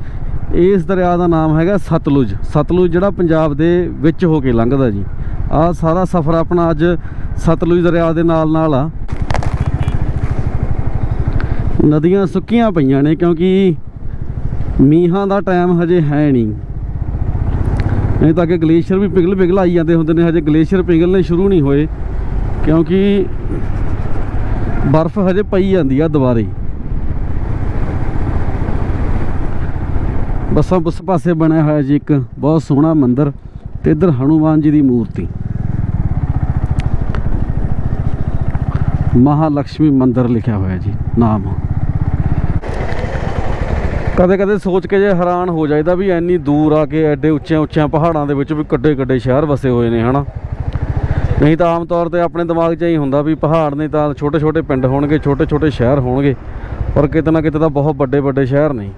ਇਸ ਦਰਿਆ ਦਾ ਨਾਮ ਹੈਗਾ ਸਤਲੁਜ। ਸਤਲੁਜ ਜਿਹੜਾ ਪੰਜਾਬ ਦੇ ਵਿੱਚ ਹੋ ਕੇ ਲੰਘਦਾ ਜੀ। ਆਹ ਸਾਰਾ ਸਫ਼ਰ ਆਪਣਾ ਅੱਜ ਸਤਲੁਜ ਦਰਿਆ ਦੇ ਨਾਲ ਨਾਲ ਆ। ਨਦੀਆਂ ਸੁੱਕੀਆਂ ਪਈਆਂ ਨੇ ਕਿਉਂਕਿ ਮੀਂਹਾਂ ਦਾ ਟਾਈਮ ਹਜੇ ਹੈ ਨਹੀਂ। ਨਹੀਂ ਤਾਂ ਕਿ ਗਲੇਸ਼ੀਅਰ ਵੀ ਪਿਘਲ ਪਿਘਲ ਆਈ ਜਾਂਦੇ ਹੁੰਦੇ ਨੇ, ਹਜੇ ਗਲੇਸ਼ੀਅਰ ਪਿਘਲਣੇ ਸ਼ੁਰੂ ਨਹੀਂ ਹੋਏ। ਕਿਉਂਕਿ ਬਰਫ਼ ਹਜੇ ਪਈ ਜਾਂਦੀ ਆ ਦੁਬਾਰੇ। ਬਸਾਂ ਬਸ ਪਾਸੇ ਬਣਿਆ ਹੋਇਆ ਜੀ ਇੱਕ ਬਹੁਤ ਸੋਹਣਾ ਮੰਦਿਰ ਤੇ ਇੱਧਰ ਹਨੂਮਾਨ ਜੀ ਦੀ ਮੂਰਤੀ। ਮਹਾਲక్ష్ਮੀ ਮੰਦਿਰ ਲਿਖਿਆ ਹੋਇਆ ਜੀ, ਨਾਮ। ਕਦੇ ਕਦੇ ਸੋਚ ਕੇ ਜੇ ਹੈਰਾਨ ਹੋ ਜਾਈਦਾ ਵੀ ਇੰਨੀ ਦੂਰ ਆ ਕੇ ਐਡੇ ਉੱਚਿਆਂ ਉੱਚਿਆਂ ਪਹਾੜਾਂ ਦੇ ਵਿੱਚ ਵੀ ਕੱਡੇ ਕੱਡੇ ਸ਼ਹਿਰ ਵਸੇ ਹੋਏ ਨੇ, ਹਨਾ? ਨਹੀਂ ਤਾਂ ਆਮ ਤੌਰ ਤੇ ਆਪਣੇ ਦਿਮਾਗ 'ਚ ਹੀ ਹੁੰਦਾ ਵੀ ਪਹਾੜ ਨਹੀਂ ਤਾਂ ਛੋਟੇ ਛੋਟੇ ਪਿੰਡ ਹੋਣਗੇ ਛੋਟੇ ਛੋਟੇ ਸ਼ਹਿਰ ਹੋਣਗੇ, ਪਰ ਕਿਤੇ ਨਾ ਕਿਤੇ ਤਾਂ ਬਹੁਤ ਵੱਡੇ ਵੱਡੇ ਸ਼ਹਿਰ ਨੇ।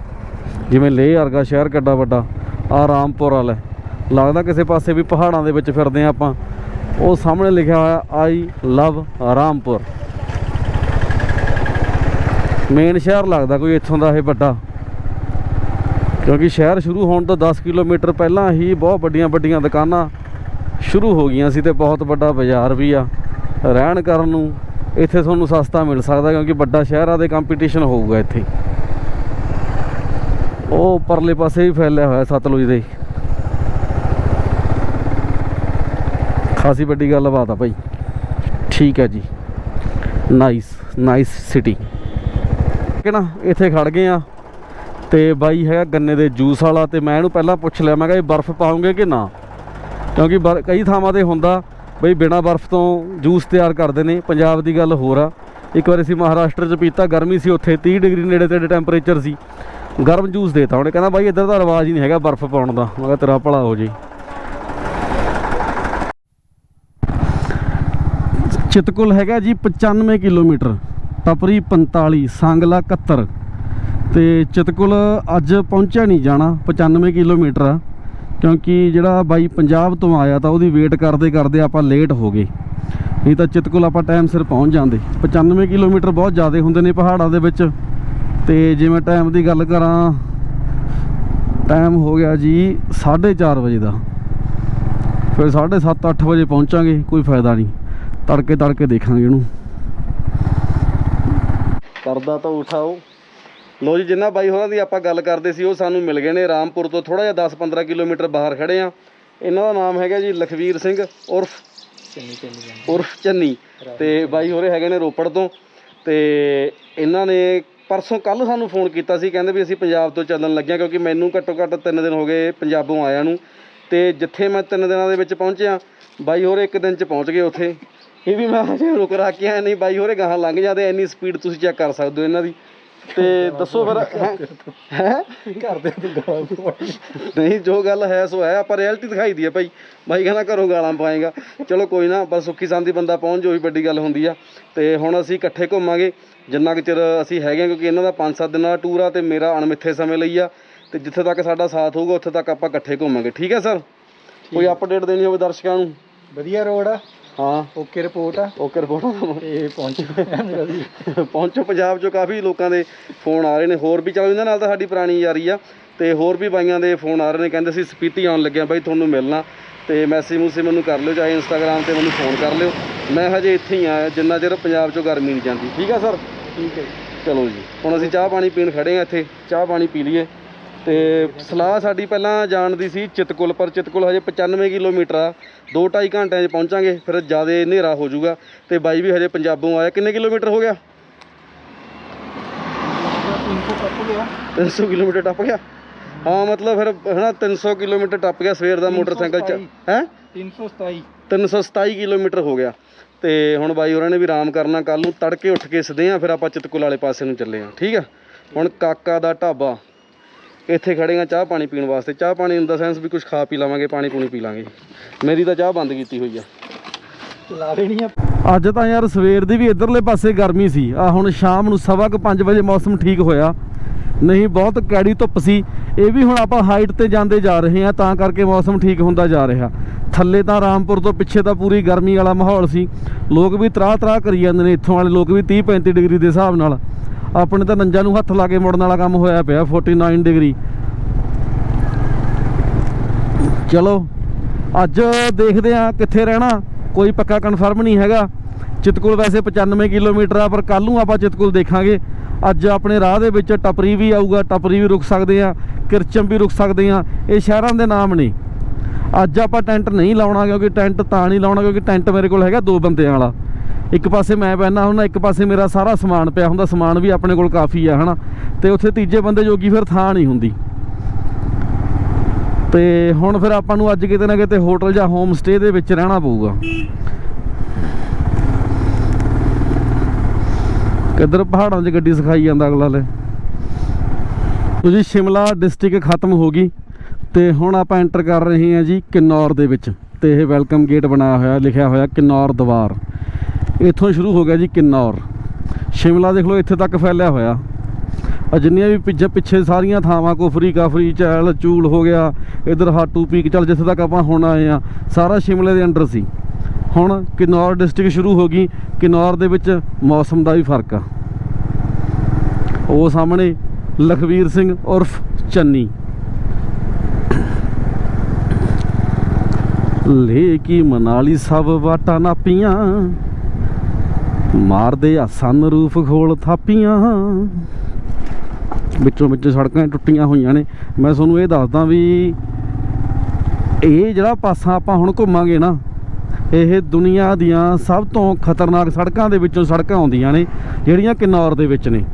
ਜਿਵੇਂ ਲੇਹ ਵਰਗਾ ਸ਼ਹਿਰ ਕਿੱਡਾ ਵੱਡਾ, ਆ ਰਾਮਪੁਰ ਵਾਲਾ ਲੱਗਦਾ ਕਿਸੇ ਪਾਸੇ ਵੀ ਪਹਾੜਾਂ ਦੇ ਵਿੱਚ ਫਿਰਦੇ ਆ ਆਪਾਂ। ਉਹ ਸਾਹਮਣੇ ਲਿਖਿਆ ਹੋਇਆ ਆਈ ਲਵ ਰਾਮਪੁਰ। ਮੇਨ ਸ਼ਹਿਰ ਲੱਗਦਾ ਕੋਈ ਇੱਥੋਂ ਦਾ ਇਹ ਵੱਡਾ। ਕਿਉਂਕਿ ਸ਼ਹਿਰ ਸ਼ੁਰੂ ਹੋਣ ਤੋਂ 10 ਕਿਲੋਮੀਟਰ ਪਹਿਲਾਂ ਹੀ ਬਹੁਤ ਵੱਡੀਆਂ ਵੱਡੀਆਂ ਦੁਕਾਨਾਂ ਸ਼ੁਰੂ ਹੋ ਗਈਆਂ ਸੀ ਤੇ ਬਹੁਤ ਵੱਡਾ ਬਾਜ਼ਾਰ ਵੀ ਆ। ਰਹਿਣ ਕਰਨ ਨੂੰ ਇੱਥੇ ਤੁਹਾਨੂੰ ਸਸਤਾ ਮਿਲ ਸਕਦਾ ਕਿਉਂਕਿ ਵੱਡਾ ਸ਼ਹਿਰਾਂ ਦੇ ਕੰਪੀਟੀਸ਼ਨ ਹੋਊਗਾ ਇੱਥੇ। ਉਹ ਪਰਲੇ ਪਾਸੇ ਵੀ ਫੈਲਿਆ ਹੋਇਆ ਸਤਲੁਜ ਦੇ। ਖਾਸੀ ਵੱਡੀ ਗੱਲਬਾਤ ਆ ਭਾਈ। ਠੀਕ ਹੈ ਜੀ। ਨਾਈਸ ਨਾਈਸ ਸਿਟੀ ਕਿ ਨਾ? ਇੱਥੇ ਖੜ ਗਏ ਆ ਤੇ ਬਾਈ ਹੈਗਾ ਗੰਨੇ ਦੇ ਜੂਸ ਵਾਲਾ ਤੇ ਮੈਂ ਇਹਨੂੰ ਪਹਿਲਾਂ ਪੁੱਛ ਲਿਆ, ਮੈਂ ਕਿਹਾ ਇਹ ਬਰਫ਼ ਪਾਉਂਗੇ ਕਿ ਨਾ? ਕਿਉਂਕਿ ਬਰ- ਕਈ ਥਾਵਾਂ ਤੇ ਹੁੰਦਾ ਬਈ ਬਿਨਾ ਬਰਫ਼ ਤੋਂ ਜੂਸ ਤਿਆਰ ਕਰਦੇ ਨੇ। ਪੰਜਾਬ ਦੀ ਗੱਲ ਹੋਰ ਆ। ਇੱਕ ਵਾਰ ਅਸੀਂ ਮਹਾਰਾਸ਼ਟਰ 'ਚ ਪੀਤਾ, ਗਰਮੀ ਸੀ ਉੱਥੇ 30 ਡਿਗਰੀ ਨੇੜੇ ਤੇੜੇ ਟੈਂਪਰੇਚਰ ਸੀ। ਗਰਮ ਜੂਸ ਦੇਤਾ ਉਹਨੇ। ਕਹਿੰਦਾ ਬਾਈ ਇੱਧਰ ਦਾ ਰਿਵਾਜ ਹੀ ਨਹੀਂ ਹੈਗਾ ਬਰਫ਼ ਪਾਉਣ ਦਾ। ਮੈਂ ਕਿਹਾ ਤੇਰਾ ਭਲਾ ਹੋ ਜੇ। ਚਿਤਕੁਲ ਹੈਗਾ ਜੀ 95 ਕਿਲੋਮੀਟਰ ਟਪਰੀ 45 ਸਾਂਗਲਾ 71 ਤੇ ਚਿਤਕੁਲ ਅੱਜ ਪਹੁੰਚਿਆ ਨਹੀਂ ਜਾਣਾ 95 ਕਿਲੋਮੀਟਰ ਆ। ਕਿਉਂਕਿ ਜਿਹੜਾ ਬਾਈ ਪੰਜਾਬ ਤੋਂ ਆਇਆ ਤਾਂ ਉਹਦੀ ਵੇਟ ਕਰਦੇ ਕਰਦੇ ਆਪਾਂ ਲੇਟ ਹੋ ਗਏ। ਨਹੀਂ ਤਾਂ ਚਿਤਕੁਲ ਆਪਾਂ ਟਾਈਮ ਸਿਰ ਪਹੁੰਚ ਜਾਂਦੇ। 95 ਕਿਲੋਮੀਟਰ ਬਹੁਤ ਜ਼ਿਆਦਾ ਹੁੰਦੇ ਨੇ ਪਹਾੜਾਂ ਦੇ ਵਿੱਚ। ਤੇ ਜਿਵੇਂ ਟਾਈਮ ਦੀ ਗੱਲ ਕਰਾਂ ਟਾਈਮ ਹੋ ਗਿਆ ਜੀ 4:30 ਵਜੇ ਦਾ। ਫਿਰ 7:30 8 ਵਜੇ ਪਹੁੰਚਾਂਗੇ, ਕੋਈ ਫਾਇਦਾ ਨਹੀਂ। ਤੜਕੇ ਤੜਕੇ ਦੇਖਾਂਗੇ ਇਹਨੂੰ। ਕਰਦਾ ਤਾਂ ਉਠਾਓ। ਲੋ ਜੀ ਜਿੰਨਾ ਬਾਈ ਹੋਰਾਂ ਦੀ ਆਪਾਂ ਗੱਲ ਕਰਦੇ ਸੀ ਉਹ ਸਾਨੂੰ ਮਿਲ ਗਏ ਨੇ ਰਾਮਪੁਰ ਤੋਂ ਥੋੜਾ ਜਿਹਾ 10-15 ਕਿਲੋਮੀਟਰ ਬਾਹਰ ਖੜੇ ਆ ਇਹਨਾਂ ਦਾ ਨਾਮ ਹੈਗਾ ਜੀ ਲਖਵੀਰ ਸਿੰਘ ਉਰਫ ਉਰਫ ਚੰਨੀ। ਤੇ ਬਾਈ ਹੋਰੇ ਹੈਗੇ ਨੇ ਰੋਪੜ ਤੋਂ। ਤੇ ਇਹਨਾਂ ਨੇ ਪਰਸੋਂ ਕੱਲ ਸਾਨੂੰ ਫੋਨ ਕੀਤਾ ਸੀ ਕਹਿੰਦੇ ਵੀ ਅਸੀਂ ਪੰਜਾਬ ਤੋਂ ਚੱਲਣ ਲੱਗਿਆ ਕਿਉਂਕਿ ਮੈਨੂੰ ਘੱਟੋ ਘੱਟ 3 ਦਿਨ ਹੋ ਗਏ ਪੰਜਾਬੋਂ ਆਇਆਂ ਨੂੰ। ਤੇ ਜਿੱਥੇ ਮੈਂ 3 ਦਿਨਾਂ ਦੇ ਵਿੱਚ ਪਹੁੰਚਿਆ ਬਾਈ ਹੋਰੇ ਇੱਕ ਦਿਨ ਚ ਪਹੁੰਚ ਗਏ ਉੱਥੇ। ਇਹ ਵੀ ਮੈਂ ਹਜੇ ਰੁਕ ਰਾ ਕੇ ਆਇਆ ਨਹੀਂ ਬਾਈ ਹੋਰੇ ਗਾਹਾਂ ਲੰਘ ਜਾਂਦੇ ਇੰਨੀ ਸਪੀਡ ਤੁਸੀਂ ਚੈੱਕ ਕਰ ਸਕਦੇ ਹੋ ਇਹਨਾਂ ਦੀ। ਤੇ ਦੱਸੋ ਫਿਰ ਹੈ? ਹੈ? ਘਰ ਦੇ ਤੋਂ ਗਾਲਾਂ ਨਹੀਂ ਜੋ ਗੱਲ ਹੈ ਸੋ ਹੈ। ਆਪਾਂ ਰਿਐਲਿਟੀ ਦਿਖਾਈ ਦੀ ਹੈ ਭਾਈ। ਭਾਈ ਕਹਿੰਦਾ ਘਰੋਂ ਗਾਲਾਂ ਪਾਏਗਾ। ਚਲੋ ਕੋਈ ਨਾ ਬਸ ਸੁੱਖੀ ਸੰਦੀ ਬੰਦਾ ਪਹੁੰਚ ਜੋ ਹੀ ਵੱਡੀ ਗੱਲ ਹੁੰਦੀ ਆ। ਤੇ ਹੁਣ ਅਸੀਂ ਇਕੱਠੇ ਘੁੰਮਾਂਗੇ। ਜਿੰਨਾ ਕੁ ਚਿਰ ਅਸੀਂ ਹੈਗੇ ਕਿਉਂਕਿ ਇਹਨਾਂ ਦਾ 5-7 ਦਿਨਾਂ ਦਾ ਟੂਰ ਆ ਤੇ ਮੇਰਾ ਅਣਮਿੱਥੇ ਸਮੇਂ ਲਈ ਆ। ਤੇ ਜਿੱਥੇ ਤੱਕ ਸਾਡਾ ਸਾਥ ਹੋਊਗਾ ਉੱਥੇ ਤੱਕ ਆਪਾਂ ਇਕੱਠੇ ਘੁੰਮਾਂਗੇ। ਠੀਕ ਹੈ ਸਰ ਕੋਈ ਅਪਡੇਟ ਦੇਣੀ ਹੋਵੇ ਦਰਸ਼ਕਾਂ ਨੂੰ? ਵਧੀਆ ਰੋਡ ਆ। ਹਾਂ। ਓਕੇ ਰਿਪੋਰਟ ਆ? ਓਕੇ ਰਿਪੋਰਟ ਤੇ ਪਹੁੰਚ ਪਹੁੰਚੋ ਪੰਜਾਬ ਚੋਂ ਕਾਫੀ ਲੋਕਾਂ ਦੇ ਫੋਨ ਆ ਰਹੇ ਨੇ। ਹੋਰ ਵੀ ਚਲੋ ਇਹਨਾਂ ਨਾਲ ਤਾਂ ਸਾਡੀ ਪੁਰਾਣੀ ਯਾਰੀ ਆ। ਤੇ ਹੋਰ ਵੀ ਬਾਈਆਂ ਦੇ ਫੋਨ ਆ ਰਹੇ ਨੇ ਕਹਿੰਦੇ ਸੀ ਸਪੀਤੀ ਆਉਣ ਲੱਗਿਆ ਬਾਈ ਤੁਹਾਨੂੰ ਮਿਲਣਾ। ਤੇ ਮੈਸੇਜ ਮੂਸੇ ਮੈਨੂੰ ਕਰ ਲਿਓ ਚਾਹੇ ਇੰਸਟਾਗ੍ਰam ਤੇ ਮੈਨੂੰ ਫੋਨ ਕਰ ਲਿਓ। ਮੈਂ ਹਜੇ ਇੱਥੇ ਹੀ ਆ ਜਿੰਨਾ ਚਿਰ ਪੰਜਾਬ ਚੋਂ ਗਰਮੀ ਨਹੀਂ ਜਾਂਦੀ। ਠੀਕ ਆ ਸਰ? ਠੀਕ ਹੈ ਚਲੋ ਜੀ। ਹੁਣ ਅਸੀਂ ਚਾਹ ਪਾਣੀ ਪੀਣ ਖੜੇ ਆ ਇੱਥੇ। ਚਾਹ ਪਾਣੀ ਪੀ ਲਈਏ। ਤੇ ਸਲਾਹ ਸਾਡੀ ਪਹਿਲਾਂ ਜਾਣ ਦੀ ਸੀ ਚਿਤਕੁਲ ਪਰ ਚਿਤਕੁਲ ਹਜੇ 95 ਕਿਲੋਮੀਟਰ ਆ। 2.5 ਘੰਟਿਆਂ 'ਚ ਪਹੁੰਚਾਂਗੇ ਫਿਰ ਜ਼ਿਆਦਾ ਹਨੇਰਾ ਹੋ ਜਾਊਗਾ। ਤੇ ਬਾਈ ਵੀ ਹਜੇ ਪੰਜਾਬੋਂ ਆਇਆ। ਕਿੰਨੇ ਕਿਲੋਮੀਟਰ ਹੋ ਗਿਆ? 300 ਕੱਪ ਗਿਆ। 300 ਕਿਲੋਮੀਟਰ ਟੱਪ ਗਿਆ? ਹਾਂ ਮਤਲਬ ਫਿਰ ਹਨਾ 300 ਕਿਲੋਮੀਟਰ ਟੱਪ ਗਿਆ ਸਵੇਰ ਦਾ ਮੋਟਰਸਾਈਕਲ ਚ। ਹੈ? 327 327 ਕਿਲੋਮੀਟਰ ਹੋ ਗਿਆ। ਤੇ ਹੁਣ ਬਾਈ ਹੋਰਾਂ ਨੇ ਵੀ ਆਰਾਮ ਕਰਨਾ ਕੱਲ ਨੂੰ ਤੜਕੇ ਉੱਠ ਕੇ ਸਦੇ ਆ ਫਿਰ ਆਪਾਂ ਚਿਤਕੁਲ ਵਾਲੇ ਪਾਸੇ ਨੂੰ ਚੱਲੇ ਆ। ਠੀਕ ਆ? ਹੁਣ ਕਾਕਾ ਦਾ ਢਾਬਾ। ਇੱਥੇ ਖੜੇ ਆ ਚਾਹ ਪਾਣੀ ਪੀਣ ਵਾਸਤੇ। ਚਾਹ ਪਾਣੀ ਇਨ ਦਾ ਸੈਂਸ ਵੀ ਕੁਝ ਖਾ ਪੀ ਲਵਾਂਗੇ ਪਾਣੀ ਪੂਣੀ ਪੀ ਲਾਂਗੇ। ਮੇਰੀ ਤਾਂ ਚਾਹ ਬੰਦ ਕੀਤੀ ਹੋਈ ਆ। ਚਲਾ ਲੈਣੀ ਆ। ਅੱਜ ਤਾਂ ਯਾਰ ਸਵੇਰ ਦੀ ਵੀ ਇਧਰਲੇ ਪਾਸੇ ਗਰਮੀ ਸੀ। ਆ ਹੁਣ ਸ਼ਾਮ ਨੂੰ ਸਵਾ ਕੁ 5 ਵਜੇ ਮੌਸਮ ਠੀਕ ਹੋਇਆ। ਨਹੀਂ ਬਹੁਤ ਕੈੜੀ ਧੁੱਪ ਸੀ। ਇਹ ਵੀ ਹੁਣ ਆਪਾਂ ਹਾਈਟ ਤੇ ਜਾਂਦੇ ਜਾ ਰਹੇ ਹਾਂ ਤਾਂ ਕਰਕੇ ਮੌਸਮ ਠੀਕ ਹੁੰਦਾ ਜਾ ਰਿਹਾ। ਥੱਲੇ ਤਾਂ ਰਾਮਪੁਰ ਤੋਂ ਪਿੱਛੇ ਤਾਂ ਪੂਰੀ ਗਰਮੀ ਵਾਲਾ ਮਾਹੌਲ ਸੀ। ਲੋਕ ਵੀ ਤਰਾਹ ਤਰਾਹ ਕਰੀ ਜਾਂਦੇ ਨੇ ਇੱਥੋਂ ਵਾਲੇ ਲੋਕ ਵੀ 30 35 ਡਿਗਰੀ ਦੇ ਹਿਸਾਬ ਨਾਲ। ਆਪਣੇ ਤਾਂ ਨੰਜਾਂ ਨੂੰ ਹੱਥ ਲਾ ਕੇ ਮੁੜਨ ਵਾਲਾ ਕੰਮ ਹੋਇਆ ਪਿਆ 49 ਡਿਗਰੀ ਚਲੋ, ਅੱਜ ਦੇਖਦੇ ਆ ਕਿੱਥੇ ਰਹਿਣਾ, ਕੋਈ ਪੱਕਾ ਕਨਫਰਮ ਨਹੀਂ ਹੈਗਾ। ਚਿਤਕੁਲ ਵੈਸੇ 95 ਕਿਲੋਮੀਟਰ ਆ, ਪਰ ਕੱਲ ਨੂੰ ਆਪਾਂ ਚਿਤਕੁਲ ਦੇਖਾਂਗੇ। ਅੱਜ ਆਪਣੇ ਰਾਹ ਦੇ ਵਿੱਚ ਟਪਰੀ ਵੀ ਆਊਗਾ, ਟਪਰੀ ਵੀ ਰੁਕ ਸਕਦੇ ਆ ਕਿਰਚਮ ਵੀ ਰੁਕ ਸਕਦੇ ਆ ਇਹ ਸ਼ਹਿਰਾਂ ਦੇ ਨਾਮ ਨੇ। ਅੱਜ ਆਪਾਂ ਟੈਂਟ ਨਹੀਂ ਲਾਉਣਾ, ਕਿਉਂਕਿ ਟੈਂਟ ਤਾਂ ਨਹੀਂ ਲਾਉਣਾ, ਕਿਉਂਕਿ ਟੈਂਟ ਮੇਰੇ ਕੋਲ ਹੈਗਾ ਦੋ ਬੰਦਿਆਂ ਵਾਲਾ। ਇੱਕ ਪਾਸੇ ਮੈਂ ਪੈਣਾ ਹੁੰਦਾ, ਇੱਕ ਪਾਸੇ ਮੇਰਾ ਸਾਰਾ ਸਮਾਨ ਪਿਆ ਹੁੰਦਾ, ਸਮਾਨ ਵੀ ਆਪਣੇ ਕੋਲ ਕਾਫੀ ਆ, ਹਨਾ? ਤੇ ਉੱਥੇ ਤੀਜੇ ਬੰਦੇ ਜੋਗੀ ਫਿਰ ਥਾਂ ਨਹੀਂ ਹੁੰਦੀ। ਤੇ ਹੁਣ ਫਿਰ ਆਪਾਂ ਨੂੰ ਅੱਜ ਕਿਤੇ ਨਾ ਕਿਤੇ ਹੋਟਲ ਜਾਂ ਹੋਮ ਸਟੇ ਦੇ ਵਿੱਚ ਰਹਿਣਾ ਪਊਗਾ। ਕਿੱਧਰ ਪਹਾੜਾਂ 'ਚ ਗੱਡੀ ਸਿਖਾਈ ਜਾਂਦਾ ਅਗਲਾ ਲੈ। ਤੋ ਜੀ, ਸ਼ਿਮਲਾ ਡਿਸਟ੍ਰਿਕਟ ਖਤਮ ਹੋ ਗਈ। ਤੇ ਹੁਣ ਆਪਾਂ ਐਂਟਰ ਕਰ ਰਹੇ ਹਾਂ ਜੀ ਕਿਨੌਰ ਦੇ ਵਿੱਚ। ਤੇ ਇਹ ਵੈਲਕਮ ਗੇਟ ਬਣਾਇਆ ਹੋਇਆ, ਲਿਖਿਆ ਹੋਇਆ ਕਿਨੌਰ ਦਵਾਰ। ਇੱਥੋਂ ਸ਼ੁਰੂ ਹੋ ਗਿਆ ਜੀ ਕਿਨੌਰ। ਸ਼ਿਮਲਾ ਦੇਖ ਲਓ, ਇੱਥੇ ਤੱਕ ਫੈਲਿਆ ਹੋਇਆ। ਆ ਜਿੰਨੀਆਂ ਵੀ ਪਿੱਛੇ ਪਿੱਛੇ ਸਾਰੀਆਂ ਥਾਵਾਂ, ਕੋਫਰੀ, ਕਾਫਰੀ ਚੈਲ ਚੂਲ ਹੋ ਗਿਆ, ਇਧਰ ਹਾਟੂ ਪੀਕ ਚੱਲ ਜਿੱਥੇ ਤੱਕ ਆਪਾਂ ਹੁਣ ਆਏ ਆ ਸਾਰਾ ਸ਼ਿਮਲੇ ਦੇ ਅੰਡਰ ਸੀ। ਹੁਣ ਕਿਨੌਰ ਡਿਸਟ੍ਰਿਕਟ ਸ਼ੁਰੂ ਹੋ ਗਈ, ਕਿਨੌਰ ਦੇ ਵਿੱਚ ਮੌਸਮ ਦਾ ਵੀ ਫ਼ਰਕ ਆ। ਉਹ ਸਾਹਮਣੇ ਲਖਵੀਰ ਸਿੰਘ ਉਰਫ ਚੰਨੀ। ਲੇ ਕੀ ਮਨਾਲੀ ਸਭ ਵਾਟਾ ਨਾਪੀਆਂ। ਮਾਰਦੇ ਆ ਸਨ ਰੂਫ ਖੋਲ ਥਾਪੀਆਂ। ਵਿੱਚੋਂ ਵਿੱਚ ਸੜਕਾਂ ਟੁੱਟੀਆਂ ਹੋਈਆਂ ਨੇ। ਮੈਂ ਤੁਹਾਨੂੰ ਇਹ ਦੱਸਦਾ ਵੀ ਇਹ ਜਿਹੜਾ ਪਾਸਾ ਆਪਾਂ ਹੁਣ ਘੁੰਮਾਂਗੇ ਨਾ, ਇਹ ਦੁਨੀਆ ਦੀਆਂ ਸਭ ਤੋਂ ਖਤਰਨਾਕ ਸੜਕਾਂ ਦੇ ਵਿੱਚੋਂ ਸੜਕਾਂ ਆਉਂਦੀਆਂ ਨੇ, ਜਿਹੜੀਆਂ ਕਿਨੌਰ ਦੇ ਵਿੱਚ ਨੇ।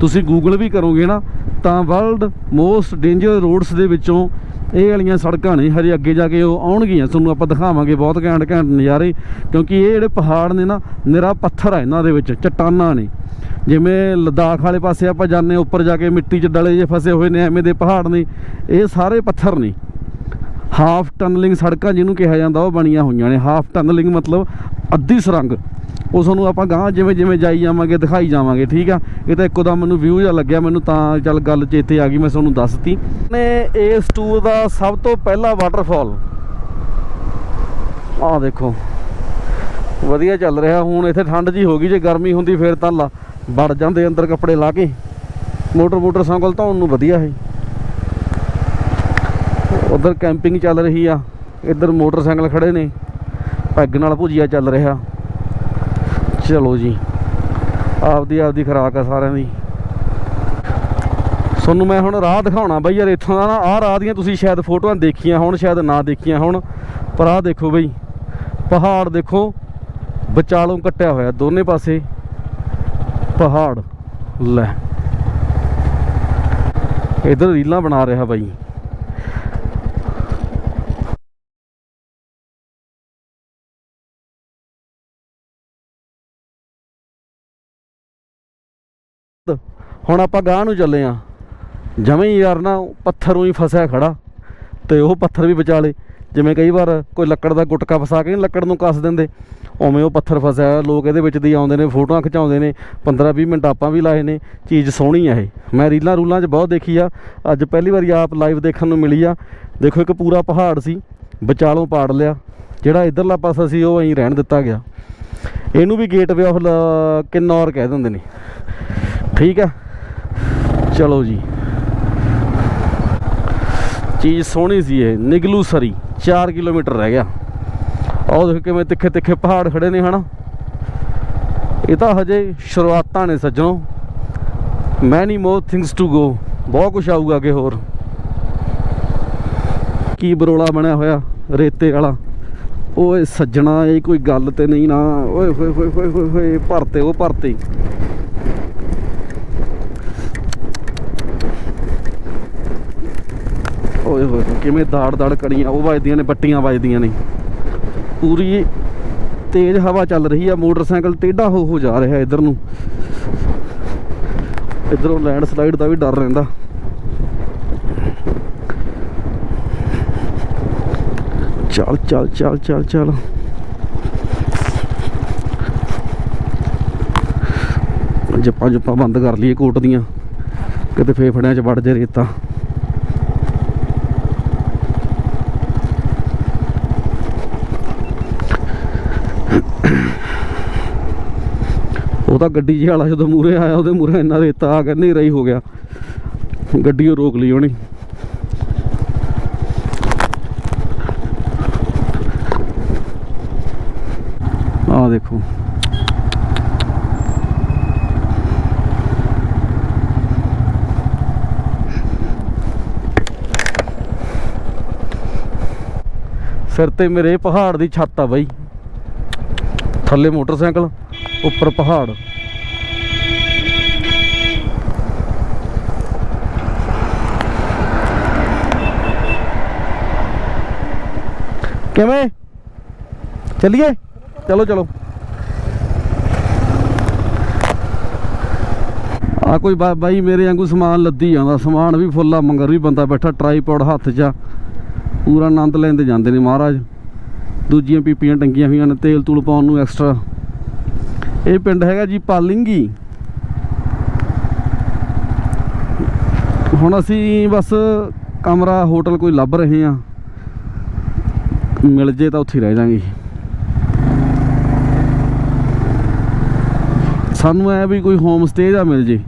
ਤੁਸੀਂ ਗੂਗਲ ਵੀ ਕਰੋਗੇ ਨਾ, ਤਾਂ ਵਰਲਡ ਮੋਸਟ ਡੇਂਜਰ ਰੋਡਸ ਦੇ ਵਿੱਚੋਂ ਇਹ ਵਾਲੀਆਂ ਸੜਕਾਂ ਨੇ ਹਜੇ ਅੱਗੇ ਜਾ ਕੇ ਉਹ ਆਉਣਗੀਆਂ ਤੁਹਾਨੂੰ ਆਪਾਂ ਦਿਖਾਵਾਂਗੇ ਬਹੁਤ ਘੈਂਟ ਘੈਂਟ ਨਜ਼ਾਰੇ ਕਿਉਂਕਿ ਇਹ ਜਿਹੜੇ ਪਹਾੜ ਨੇ ਨਾ ਨਿਰਾ ਪੱਥਰ ਆ ਇਹਨਾਂ ਦੇ ਵਿੱਚ ਚਟਾਨਾਂ ਨੇ। ਜਿਵੇਂ ਲਦਾਖ ਵਾਲੇ ਪਾਸੇ ਆਪਾਂ ਜਾਂਦੇ ਹਾਂ, ਉੱਪਰ ਜਾ ਕੇ ਮਿੱਟੀ 'ਚ ਡਲੇ ਜੇ ਫਸੇ ਹੋਏ ਨੇ ਐਵੇਂ ਦੇ ਪਹਾੜ ਨੇ ਇਹ ਸਾਰੇ ਪੱਥਰ ਨੇ। ਹਾਫ ਟਨਲਿੰਗ ਸੜਕਾਂ ਜਿਹਨੂੰ ਕਿਹਾ ਜਾਂਦਾ, ਉਹ ਬਣੀਆਂ ਹੋਈਆਂ ਨੇ। ਹਾਫ ਟਨਲਿੰਗ ਮਤਲਬ ਅੱਧੀ ਸੁਰੰਗ। ਉਹ ਤੁਹਾਨੂੰ ਆਪਾਂ ਗਾਂ ਜਿਵੇਂ ਜਿਵੇਂ ਜਾਈ ਜਾਵਾਂਗੇ, ਦਿਖਾਈ ਜਾਵਾਂਗੇ, ਠੀਕ ਆ? ਇਹ ਤਾਂ ਇੱਕੋ ਦਾ ਮੈਨੂੰ ਵਿਊ ਜਿਹਾ ਲੱਗਿਆ, ਮੈਨੂੰ ਤਾਂ ਚੱਲ ਗੱਲ ਚੇਤੇ ਆ ਗਈ, ਮੈਂ ਤੁਹਾਨੂੰ ਦੱਸਤੀ। ਨੇ ਇਸ ਟੂਰ ਦਾ ਸਭ ਤੋਂ ਪਹਿਲਾ ਵਾਟਰਫਾਲ ਆਹ ਦੇਖੋ। ਵਧੀਆ ਚੱਲ ਰਿਹਾ, ਹੁਣ ਇੱਥੇ ਠੰਡ ਜੀ ਹੋ ਗਈ, ਜੇ ਗਰਮੀ ਹੁੰਦੀ ਫੇਰ ਤਾਂ ਲਾ- ਵੜ ਜਾਂਦੇ ਅੰਦਰ ਕੱਪੜੇ ਲਾ ਕੇ। ਮੋਟਰ ਮੋਟਰਸਾਈਕਲ ਧੋਣ ਨੂੰ ਵਧੀਆ ਹੈ ਉਧਰ ਕੈਂਪਿੰਗ ਚੱਲ ਰਹੀ ਆ। ਇੱਧਰ ਮੋਟਰਸਾਈਕਲ ਖੜੇ ਨੇ। ਪੈਗ ਨਾਲ ਭੁਜੀਆ ਚੱਲ ਰਿਹਾ। ਚਲੋ ਜੀ। ਆਪਦੀ ਆਪਦੀ ਖਰਾਕ ਆ ਸਾਰਿਆਂ ਦੀ। ਤੁਹਾਨੂੰ ਮੈਂ ਹੁਣ ਰਾਹ ਦਿਖਾਉਣਾ ਬਈ ਯਾਰ, ਇੱਥੋਂ ਦਾ ਨਾ ਆਹ ਰਾਹ ਦੀਆਂ ਤੁਸੀਂ ਸ਼ਾਇਦ ਫੋਟੋਆਂ ਦੇਖੀਆਂ ਹੋਣ, ਸ਼ਾਇਦ ਨਾ ਦੇਖੀਆਂ ਹੋਣ। ਪਰ ਆਹ ਦੇਖੋ ਬਈ, ਪਹਾੜ ਦੇਖੋ, ਵਿਚਾਲੋਂ ਕੱਟਿਆ ਹੋਇਆ ਦੋਨੇ ਪਾਸੇ। ਪਹਾੜ। ਲੈ। ਇਧਰ ਰੀਲਾਂ ਬਣਾ ਰਿਹਾ ਬਾਈ। ਹੁਣ ਆਪਾਂ ਗਾਂਹ ਨੂੰ ਚੱਲੇ ਆ। ਜਮੇ ਹੀ ਯਾਰ ਨਾ, ਪੱਥਰੋਂ ਹੀ ਫਸਿਆ ਖੜਾ। ਤੇ ਉਹ ਪੱਥਰ ਵੀ ਵਿਚਾਲੇ। ਜਿਵੇਂ ਕਈ ਵਾਰ ਕੋਈ ਲੱਕੜ ਦਾ ਗੁਟਕਾ ਫਸਾ ਕੇ ਨੀ ਲੱਕੜ ਨੂੰ ਕੱਸ ਦਿੰਦੇ। ਉਵੇਂ ਉਹ ਪੱਥਰ ਫਸਿਆ, ਲੋਕ ਇਹਦੇ ਵਿੱਚ ਦੀ ਆਉਂਦੇ ਨੇ, ਫੋਟੋਆਂ ਖਿਚਾਉਂਦੇ ਨੇ। 15-20 ਮਿੰਟ ਆਪਾਂ ਵੀ ਲਾਏ ਨੇ, ਚੀਜ਼ ਸੋਹਣੀ ਆ ਇਹ। ਮੈਂ ਰੀਲਾਂ ਰੂਲਾਂ 'ਚ ਬਹੁਤ ਦੇਖੀ ਆ। ਅੱਜ ਪਹਿਲੀ ਵਾਰੀ ਆਪ ਲਾਈਵ ਦੇਖਣ ਨੂੰ ਮਿਲੀ ਆ। ਦੇਖੋ, ਇੱਕ ਪੂਰਾ ਪਹਾੜ ਸੀ, ਵਿਚਾਲੋਂ ਪਾੜ ਲਿਆ। ਜਿਹੜਾ ਇਧਰਲਾ ਪਾਸਾ ਸੀ, ਉਹ ਐਂ ਰਹਿਣ ਦਿੱਤਾ ਗਿਆ। ਇਹਨੂੰ ਵੀ ਗੇਟਵੇ ਆਫ ਕਿੰਨੌਰ ਕਹਿ ਦਿੰਦੇ ਨੇ। ਠੀਕ ਆ? ਚਲੋ ਜੀ। ਚੀਜ਼ ਸੋਹਣੀ ਸੀ ਇਹ, ਨਿਗਲੂ ਸਰੀ 4 ਕਿਲੋਮੀਟਰ ਰਹਿ ਗਿਆ। ਆਹ ਦੇਖ ਕਿਵੇਂ ਤਿੱਖੇ ਤਿੱਖੇ ਪਹਾੜ ਖੜੇ ਨੇ, ਹਨਾ? ਇਹ ਤਾਂ ਹਜੇ ਸ਼ੁਰੂਆਤਾਂ ਨੇ ਸੱਜਣੋ। Many more things to go ਬਹੁਤ ਕੁਝ ਆਊਗਾ ਅੱਗੇ ਹੋਰ। ਕੀ ਬਰੋਲਾ ਬਣਿਆ ਹੋਇਆ, ਰੇਤੇ ਵਾਲਾ। ਓਏ ਸੱਜਣਾ, ਇਹ ਕੋਈ ਗੱਲ ਤੇ ਨਹੀਂ ਨਾ। ਓਏ, ਹੋਏ ਹੋਏ ਹੋਏ ਹੋਏ ਹੋਏ, ਭਰਤੇ, ਉਹ ਭਰਤੇ। ਓਏ ਹੋਏ ਕਿਵੇਂ ਦਾੜ ਦਾੜ ਕੜੀਆਂ ਉਹ ਵੱਜਦੀਆਂ ਨੇ ਬੱਟੀਆਂ ਵੱਜਦੀਆਂ ਨੇ। ਪੂਰੀ ਤੇਜ਼ ਹਵਾ ਚੱਲ ਰਹੀ ਆ, ਮੋਟਰਸਾਈਕਲ ਟੇਢਾ ਹੋ ਹੋ ਜਾ ਰਿਹਾ ਇਧਰ ਨੂੰ। ਇਧਰੋਂ ਲੈਂਡ ਸਲਾਈਡ ਦਾ ਵੀ ਡਰ ਰਹਿੰਦਾ। ਚੱਲ ਚੱਲ ਚੱਲ ਚੱਲ ਚੱਲ। ਜੱਪਾਂ ਜੁੱਪਾਂ ਬੰਦ ਕਰ ਲਈਏ ਕੋਟ ਦੀਆਂ, ਕਿਤੇ ਫੇਫੜਿਆਂ 'ਚ ਵੜ ਜੇ ਰੇਤਾ। ਤਾਂ ਗੱਡੀ ਜੀ ਵਾਲਾ ਜਦੋਂ ਮੂਰੇ ਆਇਆ, ਉਹਦੇ ਮੂਰੇ ਇੰਨਾ ਰੇਤਾ ਆ ਕੇ ਹਨੇਰਾ ਹੀ ਹੋ ਗਿਆ। ਗੱਡੀ ਉਹ ਰੋਕ ਲਈ ਉਹਨੇ। ਆਹ ਦੇਖੋ। ਸਿਰ ਤੇ ਮੇਰੇ ਪਹਾੜ ਦੀ ਛੱਤ ਆ ਬਾਈ। ਥੱਲੇ ਮੋਟਰਸਾਈਕਲ, ਉੱਪਰ ਪਹਾੜ। ਕਿਵੇਂ? ਚੱਲੀਏ? ਚਲੋ ਚਲੋ। ਆ ਕੋਈ ਬਾਈ ਮੇਰੇ ਵਾਂਗੂ ਸਮਾਨ ਲੱਦੀ ਜਾਂਦਾ। ਸਮਾਨ ਵੀ ਫੁੱਲਾ ਮੰਗਰ ਵੀ ਬੰਦਾ ਬੈਠਾ ਟਰਾਈਪੋਡ ਹੱਥ 'ਚ ਪੂਰਾ ਆਨੰਦ ਲੈਂਦੇ ਜਾਂਦੇ ਨੇ ਮਹਾਰਾਜ। ਦੂਜੀਆਂ ਪੀਪੀਆਂ ਟੰਗੀਆਂ ਹੋਈਆਂ ਨੇ, ਤੇਲ ਤੂਲ ਪਾਉਣ ਨੂੰ ਐਕਸਟਰਾ ਇਹ ਪਿੰਡ ਹੈਗਾ ਜੀ ਪਾਲਿੰਗੀ। ਹੁਣ ਅਸੀਂ ਬਸ ਕਮਰਾ, ਹੋਟਲ ਕੋਈ ਲੱਭ ਰਹੇ ਹਾਂ। ਮਿਲ ਜੇ ਤਾਂ ਉੱਥੇ ਰਹਿ ਜਾਾਂਗੇ। ਸਾਨੂੰ ਐ ਵੀ ਕੋਈ ਹੋਮ ਸਟੇ ਜਾਂ ਮਿਲ ਜੇ।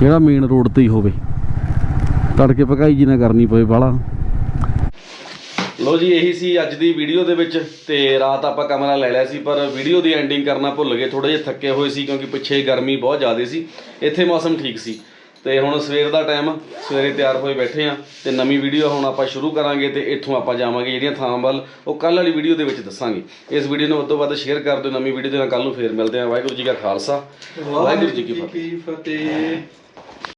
ਜਿਹੜਾ ਮੇਨ ਰੋਡ ਤੇ ਹੀ ਹੋਵੇ। ਤੜਕੇ ਪਕਾਈ ਜੀ ਨਾ ਕਰਨੀ ਪਵੇ ਬਾਲਾ ਲੋ ਜੀ ਇਹੀ ਸੀ ਅੱਜ ਦੀ ਵੀਡੀਓ ਦੇ ਵਿੱਚ ਤੇ ਰਾਤ ਆਪਾਂ ਕਮਰਾ ਲੈ ਲਿਆ ਸੀ ਪਰ ਵੀਡੀਓ ਦੀ ਐਂਡਿੰਗ ਕਰਨਾ ਭੁੱਲ ਗਏ ਥੋੜੇ ਜਿਹਾ ਥੱਕੇ ਹੋਏ ਸੀ ਕਿਉਂਕਿ ਪਿੱਛੇ ਗਰਮੀ ਬਹੁਤ ਜ਼ਿਆਦਾ ਸੀ। ਇੱਥੇ ਮੌਸਮ ਠੀਕ ਸੀ। ਤੇ ਹੁਣ ਸਵੇਰ ਦਾ ਟਾਈਮ ਸਵੇਰੇ ਤਿਆਰ ਹੋਏ ਬੈਠੇ ਆ ਤੇ ਨਵੀਂ ਵੀਡੀਓ ਹੁਣ ਆਪਾਂ ਸ਼ੁਰੂ ਕਰਾਂਗੇ ਤੇ ਇੱਥੋਂ ਆਪਾਂ ਜਾਵਾਂਗੇ ਜਿਹੜੀਆਂ ਥਾਂ ਵੱਲ ਉਹ ਕੱਲ ਵਾਲੀ ਵੀਡੀਓ ਦੇ ਵਿੱਚ ਦੱਸਾਂਗੇ। ਇਸ ਵੀਡੀਓ ਨੂੰ ਵੱਧ ਤੋਂ ਵੱਧ ਸ਼ੇਅਰ ਕਰ ਦਿਓ ਨਵੀਂ ਵੀਡੀਓ ਦੇ ਨਾਲ ਕੱਲ ਨੂੰ ਫੇਰ ਮਿਲਦੇ ਆ ਵਾਹਿਗੁਰੂ ਜੀ ਕਾ ਖਾਲਸਾ ਵਾਹਿਗੁਰੂ ਜੀ ਕੀ ਫਤਿਹ। ਫਤਿਹ।